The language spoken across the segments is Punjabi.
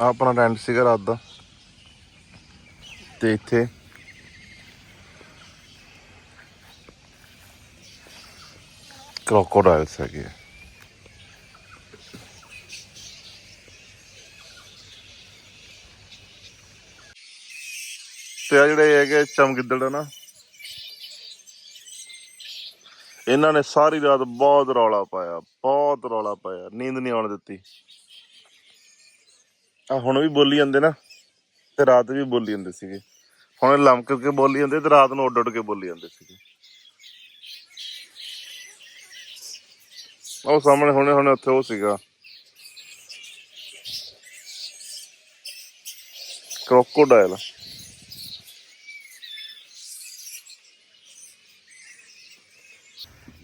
ਆਹ ਆਪਣਾ ਟੈਂਟ ਸੀਗਾ ਰਾਤ ਦਾ ਤੇ ਇੱਥੇ ਕ੍ਰੋਕੋਡਾਈਲਸ ਹੈਗੇ ਆ। ਤੇ ਆ ਜਿਹੜੇ ਹੈਗੇ ਚਮਗਿੱਦੜ ਨਾ, ਇਹਨਾਂ ਨੇ ਸਾਰੀ ਰਾਤ ਬਹੁਤ ਰੌਲਾ ਪਾਇਆ, ਬਹੁਤ ਰੌਲਾ ਪਾਇਆ, ਨੀਂਦ ਨਹੀਂ ਆਉਣ ਦਿੱਤੀ ਆ ਹੁਣ ਵੀ ਬੋਲੀ ਜਾਂਦੇ ਨਾ, ਤੇ ਰਾਤ ਵੀ ਬੋਲੀ ਜਾਂਦੇ ਸੀਗੇ। ਹੁਣ ਲਮਕ ਕੇ ਬੋਲੀ ਜਾਂਦੇ ਤੇ ਰਾਤ ਨੂੰ ਉੱਡ ਉੱਡ ਕੇ ਬੋਲੀ ਜਾਂਦੇ ਸੀਗੇ। ਉਹ ਸਾਹਮਣੇ ਹੁਣੇ ਹੁਣੇ ਉੱਥੇ ਉਹ ਸੀਗਾ। ਕ੍ਰੋਕੋਡਾਈਲ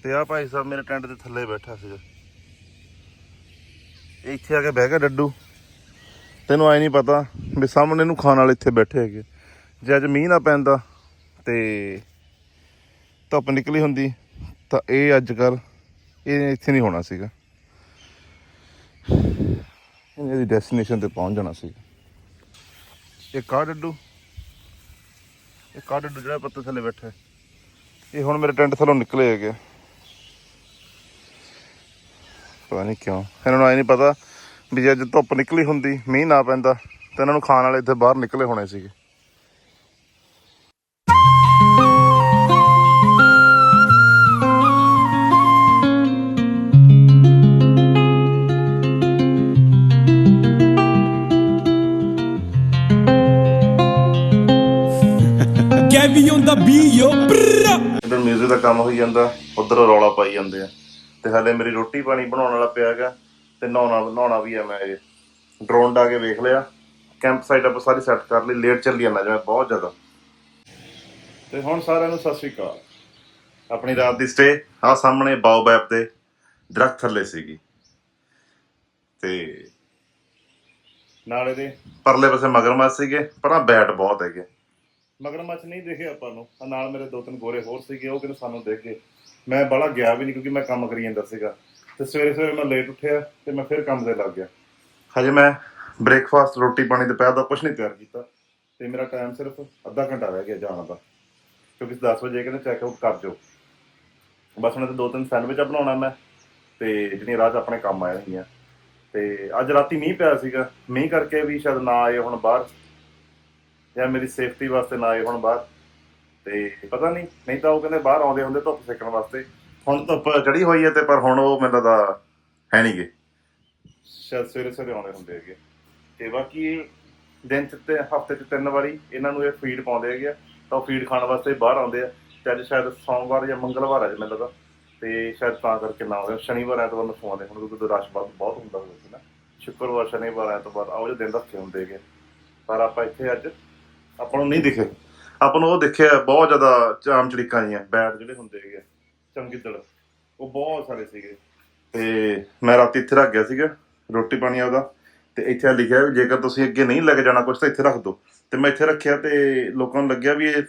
ਤੇ ਆ ਭਾਈ ਸਾਹਿਬ ਮੇਰੇ ਟੈਂਟ ਦੇ ਥੱਲੇ ਬੈਠਾ ਸੀਗਾ। ਇੱਥੇ ਆ ਕੇ ਬਹਿ ਗਿਆ ਡੱਡੂ। ਤੈਨੂੰ ਐ ਨਹੀਂ ਪਤਾ ਵੀ ਸਾਹਮਣੇ ਨੂੰ ਖਾਣ ਵਾਲੇ ਇੱਥੇ ਬੈਠੇ ਹੈਗੇ। ਜੇ ਅੱਜ ਮੀਂਹ ਨਾ ਪੈਂਦਾ ਤੇ ਧੁੱਪ ਨਿਕਲੀ ਹੁੰਦੀ, ਤਾਂ ਇਹ ਅੱਜ ਕੱਲ ਇਹ ਇੱਥੇ ਨਹੀਂ ਹੋਣਾ ਸੀਗਾ। ਇਹਨੇ ਇਹਦੀ ਡੈਸਟੀਨੇਸ਼ਨ ਤੇ ਪਹੁੰਚ ਜਾਣਾ ਸੀ ਇਹ ਕਾਹ ਡੱਡੂ? ਇਹ ਕਾਹ ਡੱਡੂ ਜਿਹੜਾ ਪੱਤੇ ਥੱਲੇ ਬੈਠਾ ਇਹ ਹੁਣ ਮੇਰੇ ਟੈਂਟ ਥੱਲੋਂ ਨਿਕਲੇ ਹੈਗੇ ਪਤਾ ਨਹੀਂ ਕਿਉਂ। ਇਹਨਾਂ ਨੂੰ ਐ ਨਹੀਂ ਪਤਾ ਵੀ ਜੇ ਅੱਜ ਧੁੱਪ ਨਿਕਲੀ ਹੁੰਦੀ ਮੀਂਹ ਨਾ ਪੈਂਦਾ ਤਾਂ ਇਹਨਾਂ ਨੂੰ ਖਾਣ ਵਾਲੇ ਇੱਥੇ ਬਾਹਰ ਨਿਕਲੇ ਹੋਣੇ ਸੀਗੇ. ਇਧਰ 뮤직 ਦਾ ਕੰਮ ਹੋਈ ਜਾਂਦਾ ਉਧਰ ਰੌਲਾ ਪਾਈ ਜਾਂਦੇ ਆ। ਤੇ ਹਲੇ ਮੇਰੀ ਰੋਟੀ ਪਾਣੀ ਬਣਾਉਣ ਵਾਲਾ ਪਿਆ ਹੈਗਾ। ਤੇ ਨਹਾਉਣਾ ਨਹਾਉਣਾ ਵੀ ਆ ਮੈਂ ਇਹ। ਡਰੋਨ ਡਾ ਕੇ ਵੇਖ ਲਿਆ। ਕੈਂਪ ਸਾਈਟ ਆਪਾਂ ਸਾਰੀ ਸੈੱਟ ਕਰ ਲਈ। ਲੇਟ ਚੱਲੀ ਜਾਂਦਾ ਜਿਵੇਂ ਬਹੁਤ ਜ਼ਿਆਦਾ। ਤੇ ਹੁਣ ਸਾਰਿਆਂ ਨੂੰ ਸਤਿ ਸ਼੍ਰੀ ਅਕਾਲ। ਆਪਣੀ ਰਾਤ ਦੀ ਸਟੇ ਆ ਸਾਹਮਣੇ ਬਾਓਬੈਬ ਦੇ ਦਰਖਤ ਥੱਲੇ ਸੀਗੀ। ਤੇ ਨਾਲੇ ਦੇ ਪਰਲੇ ਪਾਸੇ ਮਗਰਮੱਛ ਸੀਗੇ, ਪਰ ਆ ਬੈਟ ਬਹੁਤ ਹੈਗੇ। ਮਗਰਮੱਛ ਨਹੀਂ ਦੇਖੇ ਆਪਾਂ ਨੂੰ। ਆਹ ਨਾਲ ਮੇਰੇ ਦੋ ਤਿੰਨ ਗੋਰੇ ਹੋਰ ਸੀਗੇ, ਉਹ ਕਿਤੇ ਸਾਨੂੰ ਦੇਖ ਕੇ ਮੈਂ ਬੜਾ ਗਿਆ ਵੀ ਨਹੀਂ, ਕਿਉਂਕਿ ਮੈਂ ਕੰਮ ਕਰੀ ਜਾਂਦਾ ਸੀਗਾ। ਤੇ ਸਵੇਰੇ ਸਵੇਰੇ ਮੈਂ ਲੇਟ ਉੱਠਿਆ ਤੇ ਮੈਂ ਫਿਰ ਕੰਮ ਤੇ ਲੱਗ ਗਿਆ। ਹਜੇ ਮੈਂ ਬ੍ਰੇਕਫਾਸਟ ਰੋਟੀ ਪਾਣੀ ਦੁਪਹਿਰ ਦਾ ਕੁਝ ਨਹੀਂ ਤਿਆਰ ਕੀਤਾ ਤੇ ਮੇਰਾ ਟਾਈਮ ਸਿਰਫ ਅੱਧਾ ਘੰਟਾ ਰਹਿ ਗਿਆ ਜਾਣ ਦਾ। ਕਿਉਂਕਿ 10 ਵਜੇ ਕਹਿੰਦੇ ਚੈੱਕ ਆਊਟ ਕਰ ਜਾਓ। ਬਸ ਹੁਣ ਤੇ ਦੋ ਤਿੰਨ ਸੈਂਡਵਿਚ ਬਣਾਉਣਾ ਮੈਂ ਤੇ ਜਿਹੜੀਆਂ ਰਾਤ ਆਪਣੇ ਕੰਮ ਆਇਆ ਹੋਈਆਂ ਤੇ ਅੱਜ ਰਾਤੀ ਮੀਂਹ ਪਿਆ ਸੀਗਾ। ਮੀਂਹ ਕਰਕੇ ਵੀ ਸ਼ਾਇਦ ਨਾ ਆਏ ਹੁਣ ਬਾਹਰ ਜਾਂ ਮੇਰੀ ਸੇਫਟੀ ਵਾਸਤੇ ਨਾ ਆਏ ਹੁਣ ਬਾਹਰ। ਤੇ ਪਤਾ ਨਹੀਂ ਨਹੀਂ ਤਾਂ ਉਹ ਕਹਿੰਦੇ ਬਾਹਰ ਆਉਂਦੇ ਹੁੰਦੇ ਧੁੱਪ ਸੇਕਣ ਵਾਸਤੇ। ਹੁਣ ਧੁੱਪ ਚੜੀ ਹੋਈ ਹੈ ਤੇ ਪਰ ਹੁਣ ਉਹ ਮੈਨੂੰ ਲੱਗਦਾ ਹੈ ਨਹੀਂਗੇ ਸ਼ਾਇਦ ਸਵੇਰੇ ਸਵੇਰੇ ਆਉਂਦੇ ਹੁੰਦੇ ਹੈਗੇ। ਤੇ ਬਾਕੀ ਦਿਨ ਚ ਤੇ ਹਫ਼ਤੇ ਚ ਤਿੰਨ ਵਾਰੀ ਇਹਨਾਂ ਨੂੰ ਇਹ ਫੀਡ ਪਾਉਂਦੇ ਹੈਗੇ ਆ, ਤਾਂ ਉਹ ਫੀਡ ਖਾਣ ਵਾਸਤੇ ਬਾਹਰ ਆਉਂਦੇ ਆ। ਤੇ ਅੱਜ ਸ਼ਾਇਦ ਸੋਮਵਾਰ ਜਾਂ ਮੰਗਲਵਾਰ ਹੈ ਮੈਨੂੰ ਲੱਗਦਾ। ਤੇ ਸ਼ਾਇਦ ਤਾਂ ਕਰਕੇ ਨਾ ਆਉਂਦੇ ਸ਼ਨੀਵਾਰ ਐਤਵਾਰ ਨੂੰ ਸੌਂਦੇ ਹੁਣ ਕਿਉਂਕਿ ਰਸ਼ ਬਹੁਤ ਬਹੁਤ ਹੁੰਦਾ ਹੋਵੇ ਸੀ ਨਾ। ਸ਼ੁੱਕਰਵਾਰ ਸ਼ਨੀਵਾਰ ਐਤਵਾਰ ਆਉ ਜਿਹੇ ਦਿਨ ਰੱਖੇ ਹੁੰਦੇ ਹੈਗੇ। ਪਰ ਆਪਾਂ ਇੱਥੇ ਅੱਜ ਆਪਾਂ ਨੂੰ ਨਹੀਂ ਦਿਖੇ। ਆਪਾਂ ਨੂੰ ਉਹ ਦੇਖਿਆ ਬਹੁਤ ਜ਼ਿਆਦਾ ਚਾਮ ਚੜੀਕਾਂ ਜੀਆਂ ਬੈਟ ਜਿਹੜੇ ਹੁੰਦੇ ਹੈਗੇ ਚਮਗਿੱਦੜ ਉਹ ਬਹੁਤ ਸਾਰੇ ਸੀਗੇ। ਤੇ ਮੈਂ ਰਾਤੀ ਇੱਥੇ ਰੱਖ ਗਿਆ ਸੀਗਾ ਰੋਟੀ ਪਾਣੀ ਆਪਦਾ। ਤੇ ਇੱਥੇ ਲਿਖਿਆ ਵੀ ਜੇਕਰ ਤੁਸੀਂ ਅੱਗੇ ਨਹੀਂ ਲੈ ਕੇ ਜਾਣਾ ਕੁਝ ਤਾਂ ਇੱਥੇ ਰੱਖ ਦਿਓ ਤੇ ਮੈਂ ਇੱਥੇ ਰੱਖਿਆ ਤੇ ਲੋਕਾਂ ਨੂੰ ਲੱਗਿਆ ਵੀ ਇਹ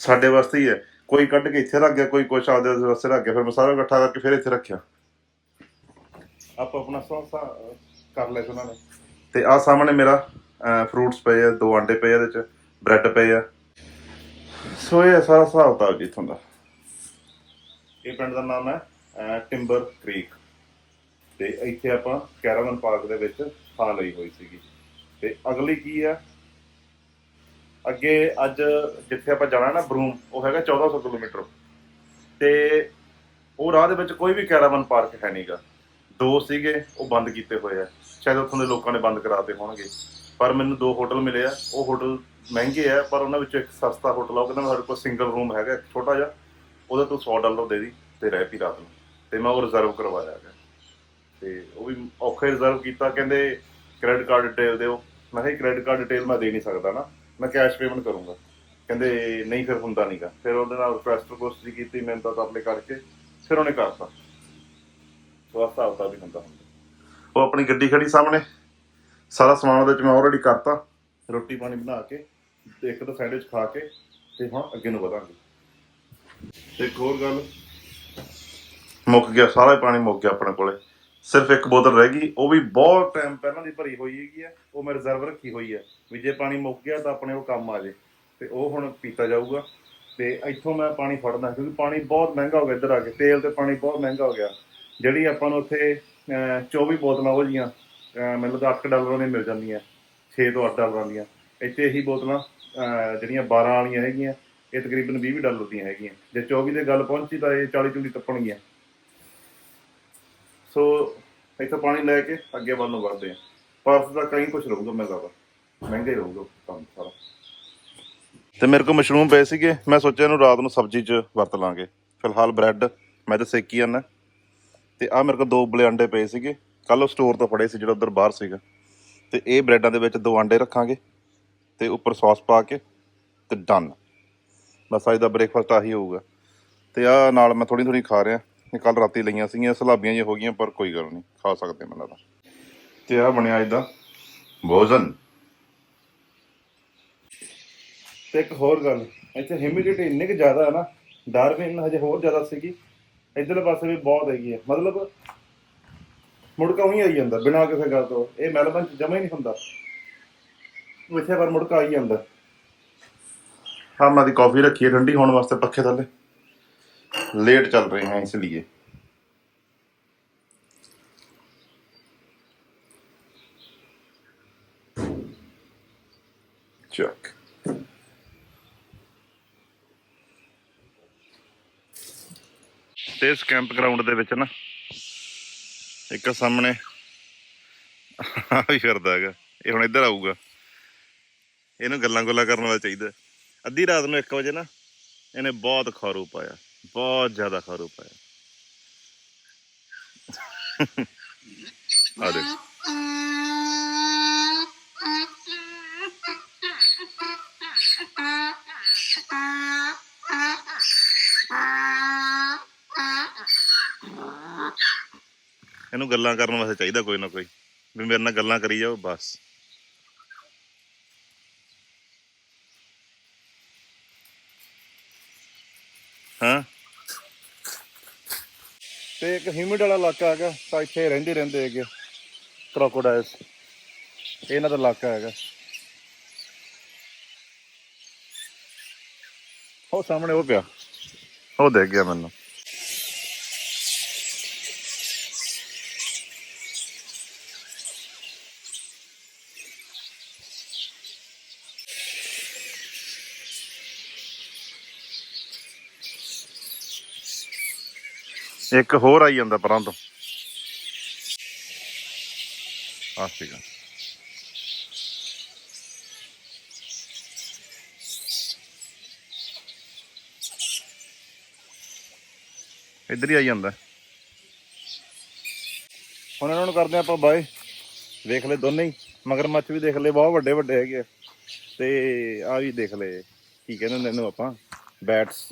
ਸਾਡੇ ਵਾਸਤੇ ਹੀ ਹੈ। ਕੋਈ ਕੱਢ ਕੇ ਇੱਥੇ ਰੱਖ ਗਿਆ ਕੋਈ ਕੁਛ ਆਪਦੇ ਵਾਸਤੇ ਰੱਖ ਗਿਆ ਫਿਰ ਮੈਂ ਸਾਰਾ ਇਕੱਠਾ ਕਰਕੇ ਫਿਰ ਇੱਥੇ ਰੱਖਿਆ। ਆਪਾਂ ਆਪਣਾ ਸੌਸਾ ਕਰ ਲਿਆ ਉਹਨਾਂ ਨੇ। ਤੇ ਆ ਸਾਹਮਣੇ ਮੇਰਾ ਫਰੂਟਸ ਪਏ ਆ ਦੋ ਅੰਡੇ ਪਏ ਆ ਇਹਦੇ ਚ ਬ੍ਰੈਡ ਪਏ ਆ। ਸੋ ਇਹ ਸਾਰਾ ਹਿਸਾਬ ਕਿਤਾਬ ਜੀ ਇੱਥੋਂ ਦਾ। ਇਹ ਪਿੰਡ ਦਾ ਨਾਮ ਹੈ ਟਿੰਬਰ ਕ੍ਰੀਕ ਤੇ ਇੱਥੇ ਆਪਾਂ ਕੈਰਾਵਨ ਪਾਰਕ ਦੇ ਵਿੱਚ ਥਾਂ ਲਈ ਹੋਈ ਸੀਗੀ। ਤੇ ਅਗਲੀ ਕੀ ਹੈ? ਅੱਗੇ ਅੱਜ ਜਿੱਥੇ ਆਪਾਂ ਜਾਣਾ ਨਾ ਬਰੂਮ ਉਹ ਹੈਗਾ 1400 ਕਿਲੋਮੀਟਰ। ਤੇ ਉਹ ਰਾਹ ਦੇ ਵਿੱਚ ਕੋਈ ਵੀ ਕੈਰਾਵਨ ਪਾਰਕ ਹੈ ਨਹੀਂਗਾ ਦੋ ਸੀਗੇ, ਉਹ ਬੰਦ ਕੀਤੇ ਹੋਏ ਆ। ਸ਼ਾਇਦ ਉੱਥੋਂ ਦੇ ਲੋਕਾਂ ਨੇ ਬੰਦ ਕਰਾਤੇ ਹੋਣਗੇ। ਪਰ ਮੈਨੂੰ ਦੋ ਹੋਟਲ ਮਿਲੇ ਆ। ਉਹ ਹੋਟਲ ਮਹਿੰਗੇ ਆ, ਪਰ ਉਹਨਾਂ ਵਿੱਚੋਂ ਇੱਕ ਸਸਤਾ ਹੋਟਲ ਆ। ਉਹ ਕਹਿੰਦਾ ਸਾਡੇ ਕੋਲ ਸਿੰਗਲ ਰੂਮ ਹੈਗਾ, ਇੱਕ ਛੋਟਾ ਜਿਹਾ। ਉਹਦਾ ਤੂੰ 100 ਡਾਲਰ ਦੇ ਦੀ ਤੇ ਰਹਿ ਪੀ ਰਾਤ ਨੂੰ। ਤੇ ਮੈਂ ਉਹ ਰਿਜ਼ਰਵ ਕਰਵਾਇਆ ਗਿਆ। ਤੇ ਉਹ ਵੀ ਔਖੇ ਰਿਜ਼ਰਵ ਕੀਤਾ। ਕਹਿੰਦੇ ਕ੍ਰੈਡਿਟ ਕਾਰਡ ਡਿਟੇਲ ਦਿਓ। ਮੈਂ ਕਿਹਾ ਕ੍ਰੈਡਿਟ ਕਾਰਡ ਡਿਟੇਲ ਮੈਂ ਦੇ ਨਹੀਂ ਸਕਦਾ ਨਾ। ਮੈਂ ਕੈਸ਼ ਪੇਮੈਂਟ ਕਰੂੰਗਾ। ਕਹਿੰਦੇ ਨਹੀਂ ਫਿਰ ਹੁੰਦਾ ਨਹੀਂਗਾ ਫਿਰ ਉਹਦੇ ਨਾਲ ਰਿਕੁਐਸਟ ਰਿਕੁਐਸਟ ਕੀਤੀ ਮੈਂ ਤਾਂ ਆਪਣੇ ਕਰਕੇ। ਫਿਰ ਉਹਨੇ ਕਰਤਾ। ਸੋ ਆਹ ਤਾਂ ਵੀ ਹੁੰਦਾ ਹੁੰਦਾ। ਉਹ ਆਪਣੀ ਗੱਡੀ ਖੜੀ ਸਾਹਮਣੇ। ਸਾਰਾ ਸਮਾਨ ਉਹਦੇ ਚ ਮੈਂ ਆਲਰੇਡੀ ਕਰਤਾ। ਰੋਟੀ ਪਾਣੀ ਬਣਾ ਕੇ ਤੇ ਇੱਕ ਤਾਂ ਸੈਂਡਵਿਚ ਖਾ ਕੇ ਤੇ ਹੁਣ ਅੱਗੇ ਨੂੰ ਵਧਾਂਗੇ। ਇੱਕ ਹੋਰ ਗੱਲ। ਮੁੱਕ ਗਿਆ ਸਾਰਾ ਹੀ ਪਾਣੀ ਮੁੱਕ ਗਿਆ ਆਪਣੇ ਕੋਲੇ। ਸਿਰਫ ਇੱਕ ਬੋਤਲ ਰਹਿ ਗਈ ਉਹ ਵੀ ਬਹੁਤ ਟਾਈਮ ਪਹਿਲਾਂ ਦੀ ਭਰੀ ਹੋਈ ਹੈਗੀ ਆ ਉਹ ਮੈਂ ਰਿਜ਼ਰਵ ਰੱਖੀ ਹੋਈ ਆ ਵੀ ਜੇ ਪਾਣੀ ਮੁੱਕ ਗਿਆ ਤਾਂ ਆਪਣੇ ਉਹ ਕੰਮ ਆ ਜੇ। ਤੇ ਉਹ ਹੁਣ ਪੀਤਾ ਜਾਊਗਾ। ਤੇ ਇੱਥੋਂ ਮੈਂ ਪਾਣੀ ਫੜਦਾ ਕਿਉਂਕਿ ਪਾਣੀ ਬਹੁਤ ਮਹਿੰਗਾ ਹੋ ਗਿਆ ਇੱਧਰ ਆ ਕੇ। ਤੇਲ ਤੇ ਪਾਣੀ ਬਹੁਤ ਮਹਿੰਗਾ ਹੋ ਗਿਆ। ਜਿਹੜੀ ਆਪਾਂ ਨੂੰ ਉੱਥੇ ਅਹ, 24 ਬੋਤਲਾਂ ਉਹ ਜੀਆਂ ਮੈਨੂੰ ਲੱਗਦਾ 8 ਡਾਲਰਾਂ ਦੀਆਂ ਮਿਲ ਜਾਂਦੀਆਂ 6 ਤੋਂ 8 ਡਾਲਰਾਂ ਦੀਆਂ। ਇੱਥੇ ਇਹੀ ਬੋਤਲਾਂ ਜਿਹੜੀਆਂ 12 ਵਾਲੀਆਂ ਹੈਗੀਆਂ ਇਹ ਤਕਰੀਬਨ 20 ਡਾਲਰ ਦੀਆਂ ਹੈਗੀਆਂ। ਜੇ 24 ਦੇ ਗੱਲ ਪਹੁੰਚੀ ਤਾਂ ਇਹ 40 ਚੁੰਡੀ ਟੱਪਣਗੀਆਂ। ਸੋ ਇੱਥੋਂ ਪਾਣੀ ਲੈ ਕੇ ਅੱਗੇ ਵੱਲ ਨੂੰ ਵਧਦੇ ਆ ਪਰਸ ਦਾ ਕਈ ਕੁਝ ਰਹੂਗਾ, ਮੈਂ ਜ਼ਿਆਦਾ। ਮਹਿੰਗਾ ਹੀ ਰਹੂਗਾ ਕੰਮ ਸਾਰਾ। ਤੇ ਮੇਰੇ ਕੋਲ ਮਸ਼ਰੂਮ ਪਏ ਸੀਗੇ। ਮੈਂ ਸੋਚਿਆ ਇਹਨੂੰ ਰਾਤ ਨੂੰ ਸਬਜ਼ੀ 'ਚ ਵਰਤ ਲਾਂਗੇ। ਫਿਲਹਾਲ ਬ੍ਰੈਡ, ਮੈਂ ਤਾਂ ਸੇਕੀ ਜਾਂਦਾ ਤੇ ਆ ਮੇਰੇ ਕੋਲ ਦੋ ਉਬਲੇ ਅੰਡੇ ਪਏ ਸੀਗੇ। ਕੱਲ ਉਹ ਸਟੋਰ ਤੋਂ ਫੜੇ ਸੀ, ਜਿਹੜਾ ਉਧਰ ਬਾਹਰ ਸੀਗਾ। ਤੇ ਇਹ ਬ੍ਰੈਡਾਂ ਦੇ ਵਿੱਚ ਦੋ ਅੰਡੇ ਰੱਖਾਂਗੇ। ਤੇ ਉੱਪਰ ਸੌਸ ਪਾ ਕੇ ਤੇ ਡਨ। ਬਸ ਅੱਜ ਦਾ ਬ੍ਰੇਕਫਾਸਟ ਆਹੀ ਹੋਊਗਾ। ਤੇ ਆ ਨਾਲ ਮੈਂ ਥੋੜੀ ਥੋੜੀ ਖਾ ਰਿਹਾ। ਇਹ ਕੱਲ ਰਾਤੀ ਲਈਆਂ ਸੀਗੀਆਂ, ਸਲਾਬੀਆਂ ਜਿਹੀਆਂ ਹੋ ਗਈਆਂ, ਪਰ ਕੋਈ ਗੱਲ ਨਹੀਂ, ਖਾ ਸਕਦੇ ਮੈਨੂੰ ਲੱਗਦਾ ਤੇ ਆ ਬਣਿਆ ਅੱਜ ਦਾ ਭੋਜਨ। ਤੇ ਇੱਕ ਹੋਰ ਗੱਲ, ਇੱਥੇ ਹਿਊਮਿਡਿਟੀ ਇੰਨੀ ਕਿ ਜ਼ਿਆਦਾ ਹੈ ਨਾ ਡਾਰਵਿਨ ਹਜੇ ਹੋਰ ਜ਼ਿਆਦਾ ਸੀਗੀ। ਇਧਰਲੇ ਪਾਸੇ ਵੀ ਬਹੁਤ ਹੈਗੀ ਹੈ। ਮਤਲਬ ਮੁੜਕਾ ਉਹੀ ਆਈ ਜਾਂਦਾ, ਬਿਨਾਂ ਕਿਸੇ ਗੱਲ ਤੋਂ। ਇਹ ਮੈਲਬਨ ਚ ਜਮਾ ਹੀ ਨਹੀਂ ਹੁੰਦਾ। ਇੱਥੇ ਪਰ ਮੁੜਕਾ ਆਈ ਜਾਂਦਾ। ਹਾਂ ਮੈਂ ਦੀ ਕਾਫੀ ਰੱਖੀ ਹੈ ਠੰਡੀ ਹੋਣ ਵਾਸਤੇ ਪੱਖੇ ਥੱਲੇ। ਲੇਟ ਚੱਲ ਰਹੇ ਹਾਂ, ਇਸ ਲਈ ਚੱਕ। ਤੇ ਇਸ ਕੈਂਪ ਗਰਾਊਂਡ ਦੇ ਵਿੱਚ ਨਾ, ਇੱਕ ਸਾਹਮਣੇ ਆ ਵੀ ਫਿਰਦਾ ਹੈਗਾ। ਇਹ ਹੁਣ ਇੱਧਰ ਆਊਗਾ। ਇਹਨੂੰ ਗੱਲਾਂ ਗੁੱਲਾਂ ਕਰਨ ਵਾਲਾ ਚਾਹੀਦਾ। ਅੱਧੀ ਰਾਤ ਨੂੰ 1 ਵਜੇ ਨਾ ਇਹਨੇ ਬਹੁਤ ਖਾਰੂ ਪਾਇਆ, ਬਹੁਤ ਜ਼ਿਆਦਾ ਖਾਰੂ ਪਾਇਆ। ਆ ਦੇਖ। ਇਹਨੂੰ ਗੱਲਾਂ ਕਰਨ ਵਾਸਤੇ ਚਾਹੀਦਾ ਕੋਈ ਨਾ ਕੋਈ, ਵੀ ਮੇਰੇ ਨਾਲ ਗੱਲਾਂ ਕਰੀ ਜਾਓ, ਬਸ ਹਾਂ ਤੇ ਇੱਕ ਹਿਊਮਿਡ ਵਾਲਾ ਇਲਾਕਾ ਹੈਗਾ, ਤਾਂ ਇੱਥੇ ਰਹਿੰਦੇ ਰਹਿੰਦੇ ਹੈਗੇ ਕ੍ਰੋਕੋਡਾਈਲਸ ਇਹਨਾਂ ਦਾ ਇਲਾਕਾ ਹੈਗਾ। ਉਹ ਸਾਹਮਣੇ ਉਹ ਪਿਆ। ਉਹ ਦੇਖ ਗਿਆ ਮੈਨੂੰ। ਇੱਕ ਹੋਰ ਆਈ ਜਾਂਦਾ ਪਰਾਂ ਤੋਂ ਆ। ਸੀਗਾ ਇੱਧਰ ਹੀ ਆਈ ਜਾਂਦਾ। ਹੁਣ ਇਹਨਾਂ ਨੂੰ ਕਰਦੇ ਆਪਾਂ ਬਾਏ। ਦੇਖ ਲੈ ਦੋਨੇ ਹੀ, ਮਗਰਮੱਛ ਵੀ ਦੇਖ ਲੈ ਬਹੁਤ ਵੱਡੇ ਵੱਡੇ ਹੈਗੇ ਆ। ਤੇ ਆ ਵੀ ਦੇਖ ਲੈ ਕੀ ਕਹਿੰਦੇ ਹੁੰਦੇ ਇਹਨੂੰ ਆਪਾਂ, ਬੈਟਸ।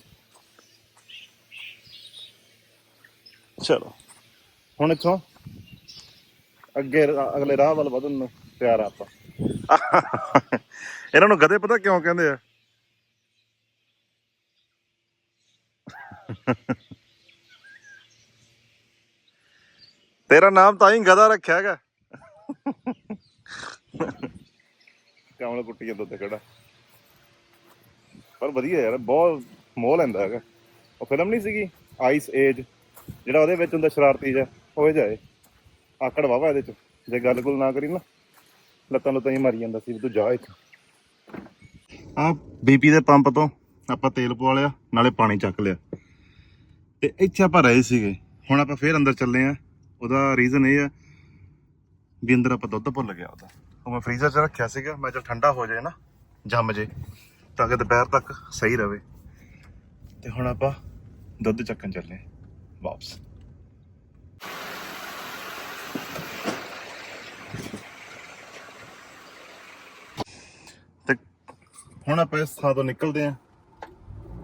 ਚਲੋ। ਹੁਣ ਇੱਥੋਂ ਅੱਗੇ ਰਾ- ਅਗਲੇ ਰਾਹ ਵੱਲ ਵਧਣ ਨੂੰ ਤਿਆਰ ਆ ਆਪਾਂ। ਇਹਨਾਂ ਨੂੰ ਗਧੇ ਪਤਾ ਕਿਉਂ ਕਹਿੰਦੇ ਆ? ਤੇਰਾ ਨਾਮ ਤਾਂ ਹੀ ਗਧਾ ਰੱਖਿਆ ਹੈਗਾ। ਕਮਲ ਕੁੱਟੀ ਜਾਂਦਾ ਤੇ ਕਿਹੜਾ ਪਰ ਵਧੀਆ ਯਾਰ ਬਹੁਤ ਮੋਹ ਲੈਂਦਾ ਹੈਗਾ। ਉਹ ਫਿਲਮ ਨਹੀਂ ਸੀਗੀ? ਆਈਸ ਏਜ ਜਿਹੜਾ ਉਹਦੇ ਵਿੱਚ ਹੁੰਦਾ ਸ਼ਰਾਰਤੀ ਜਿਹਾ, ਉਹ ਜਾਏ ਆਕੜ ਵਾਵਾ ਇਹਦੇ ਚ, ਜੇ ਗੱਲ ਗੁੱਲ ਨਾ ਕਰੀ ਨਾ, ਲੱਤਾਂ ਲੁੱਤਾਂ ਹੀ ਮਾਰੀ ਜਾਂਦਾ ਸੀ ਵੀ ਤੂੰ ਜਾ ਇੱਥੋਂ। ਆ ਬੀਪੀ ਦੇ ਪੰਪ ਤੋਂ ਆਪਾਂ ਤੇਲ ਪਵਾ ਲਿਆ, ਨਾਲੇ ਪਾਣੀ ਚੱਕ ਲਿਆ। ਤੇ ਇੱਥੇ ਆਪਾਂ ਰਹੇ ਸੀਗੇ। ਹੁਣ ਆਪਾਂ ਫੇਰ ਅੰਦਰ ਚੱਲੇ ਆ। ਉਹਦਾ ਰੀਜ਼ਨ ਇਹ ਆ ਵੀ ਅੰਦਰ ਆਪਾਂ ਦੁੱਧ ਭੁੱਲ ਗਿਆ ਉਹਦਾ। ਉਹ ਮੈਂ ਫ੍ਰੀਜ਼ਰ 'ਚ ਰੱਖਿਆ ਸੀਗਾ, ਮੈਂ ਚਲ ਠੰਡਾ ਹੋ ਜਾਏ ਨਾ, ਜੰਮ ਜੇ, ਤਾਂ ਕਿ ਦੁਪਹਿਰ ਤੱਕ ਸਹੀ ਰਵੇ ਤੇ ਹੁਣ ਆਪਾਂ ਦੁੱਧ ਚੱਕਣ ਚੱਲੇ ਵਾਪਸ ਤੇ ਹੁਣ ਆਪਾਂ ਇਸ ਥਾਂ ਤੋਂ ਨਿਕਲਦੇ ਆਂ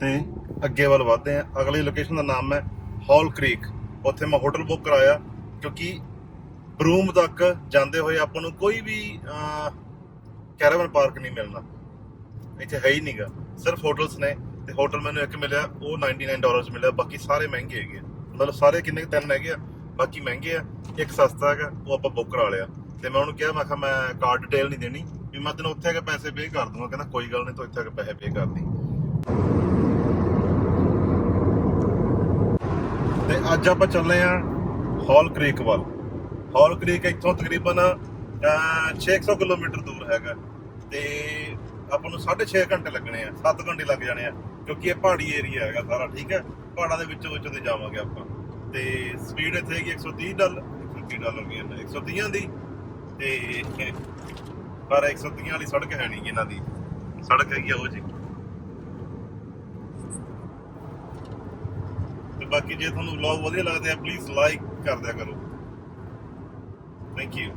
ਤੇ ਅੱਗੇ ਵੱਲ ਵਧਦੇ ਆਂ ਅਗਲੀ ਲੋਕੇਸ਼ਨ ਦਾ ਨਾਮ ਹੈ ਹੌਲ ਕ੍ਰੀਕ ਉੱਥੇ ਮੈਂ ਹੋਟਲ ਬੁੱਕ ਕਰਾਇਆ, ਕਿਉਂਕਿ ਬਰੂਮ ਤੱਕ ਜਾਂਦੇ ਹੋਏ ਆਪਾਂ ਨੂੰ ਕੋਈ ਵੀ ਕੈਰਾਵਨ ਪਾਰਕ ਨਹੀਂ ਮਿਲਣਾ। ਇੱਥੇ ਹੈ ਹੀ ਨਹੀਂਗਾ ਸਿਰਫ ਹੋਟਲਸ ਨੇ ਤੇ ਹੋਟਲ ਮੈਨੂੰ ਇੱਕ ਮਿਲਿਆ, ਉਹ 99 ਡਾਲਰਸ ਮਿਲਿਆ। ਬਾਕੀ ਸਾਰੇ ਮਹਿੰਗੇ ਹੈਗੇ ਆ। ਮਤਲਬ ਸਾਰੇ ਕਿੰਨੇ ਕੁ ਤਿੰਨ ਹੈਗੇ ਆ ਬਾਕੀ ਮਹਿੰਗੇ ਆ ਇੱਕ ਸਸਤਾ ਹੈਗਾ ਉਹ ਆਪਾਂ ਬੁੱਕ ਕਰਾ ਲਿਆ ਤੇ ਮੈਂ ਉਹਨੂੰ ਕਿਹਾ ਮੈਂ ਕਿਹਾ ਮੈਂ ਕਾਰਡ ਡਿਟੇਲ ਨਹੀਂ ਦੇਣੀ ਵੀ ਮੈਂ ਤੈਨੂੰ ਉੱਥੇ ਆ ਕੇ ਪੈਸੇ ਪੇ ਕਰ ਦੂੰਗਾ। ਕਹਿੰਦਾ ਕੋਈ ਗੱਲ ਨਹੀਂ ਤੂੰ ਇੱਥੇ ਆ ਕੇ ਪੈਸੇ ਪੇ ਕਰ ਦੀ ਤੇ ਅੱਜ ਆਪਾਂ ਚੱਲੇ ਆਂ ਹੌਲ ਕ੍ਰੀਕ ਵੱਲ। ਹੌਲ ਕ੍ਰੀਕ ਇੱਥੋਂ ਤਕਰੀਬਨ ਅਹ, 600 ਕਿਲੋਮੀਟਰ ਦੂਰ ਹੈਗਾ। ਤੇ ਆਪਾਂ ਨੂੰ 6.5 ਘੰਟੇ ਲੱਗਣੇ ਆ 7 ਘੰਟੇ ਲੱਗ ਜਾਣੇ ਆ, ਕਿਉਂਕਿ ਇਹ ਪਹਾੜੀ ਏਰੀਆ ਹੈਗਾ ਸਾਰਾ, ਠੀਕ ਹੈ? ਪਹਾੜਾਂ ਦੇ ਵਿੱਚੋਂ ਵਿੱਚੋਂ ਦੇ ਜਾਵਾਂਗੇ ਆਪਾਂ। ਤੇ ਸਪੀਡ ਇੱਥੇ ਹੈਗੀ 130 ਡਾਲਰ 130 ਡਾਲਰ ਵੀ ਹੈ 130 ਦੀ ਤੇ ਪਰ 130 ਵਾਲੀ ਸੜਕ ਹੈ ਨਹੀਂ ਇਹਨਾਂ ਦੀ। ਸੜਕ ਹੈਗੀ ਉਹ ਜੀ। ਤੇ ਬਾਕੀ ਜੇ ਤੁਹਾਨੂੰ ਵਲੌਗ ਵਧੀਆ ਲੱਗਦੇ ਆ ਪਲੀਜ਼ ਲਾਈਕ ਕਰ ਦਿਆ ਕਰੋ। ਥੈਂਕ ਯੂ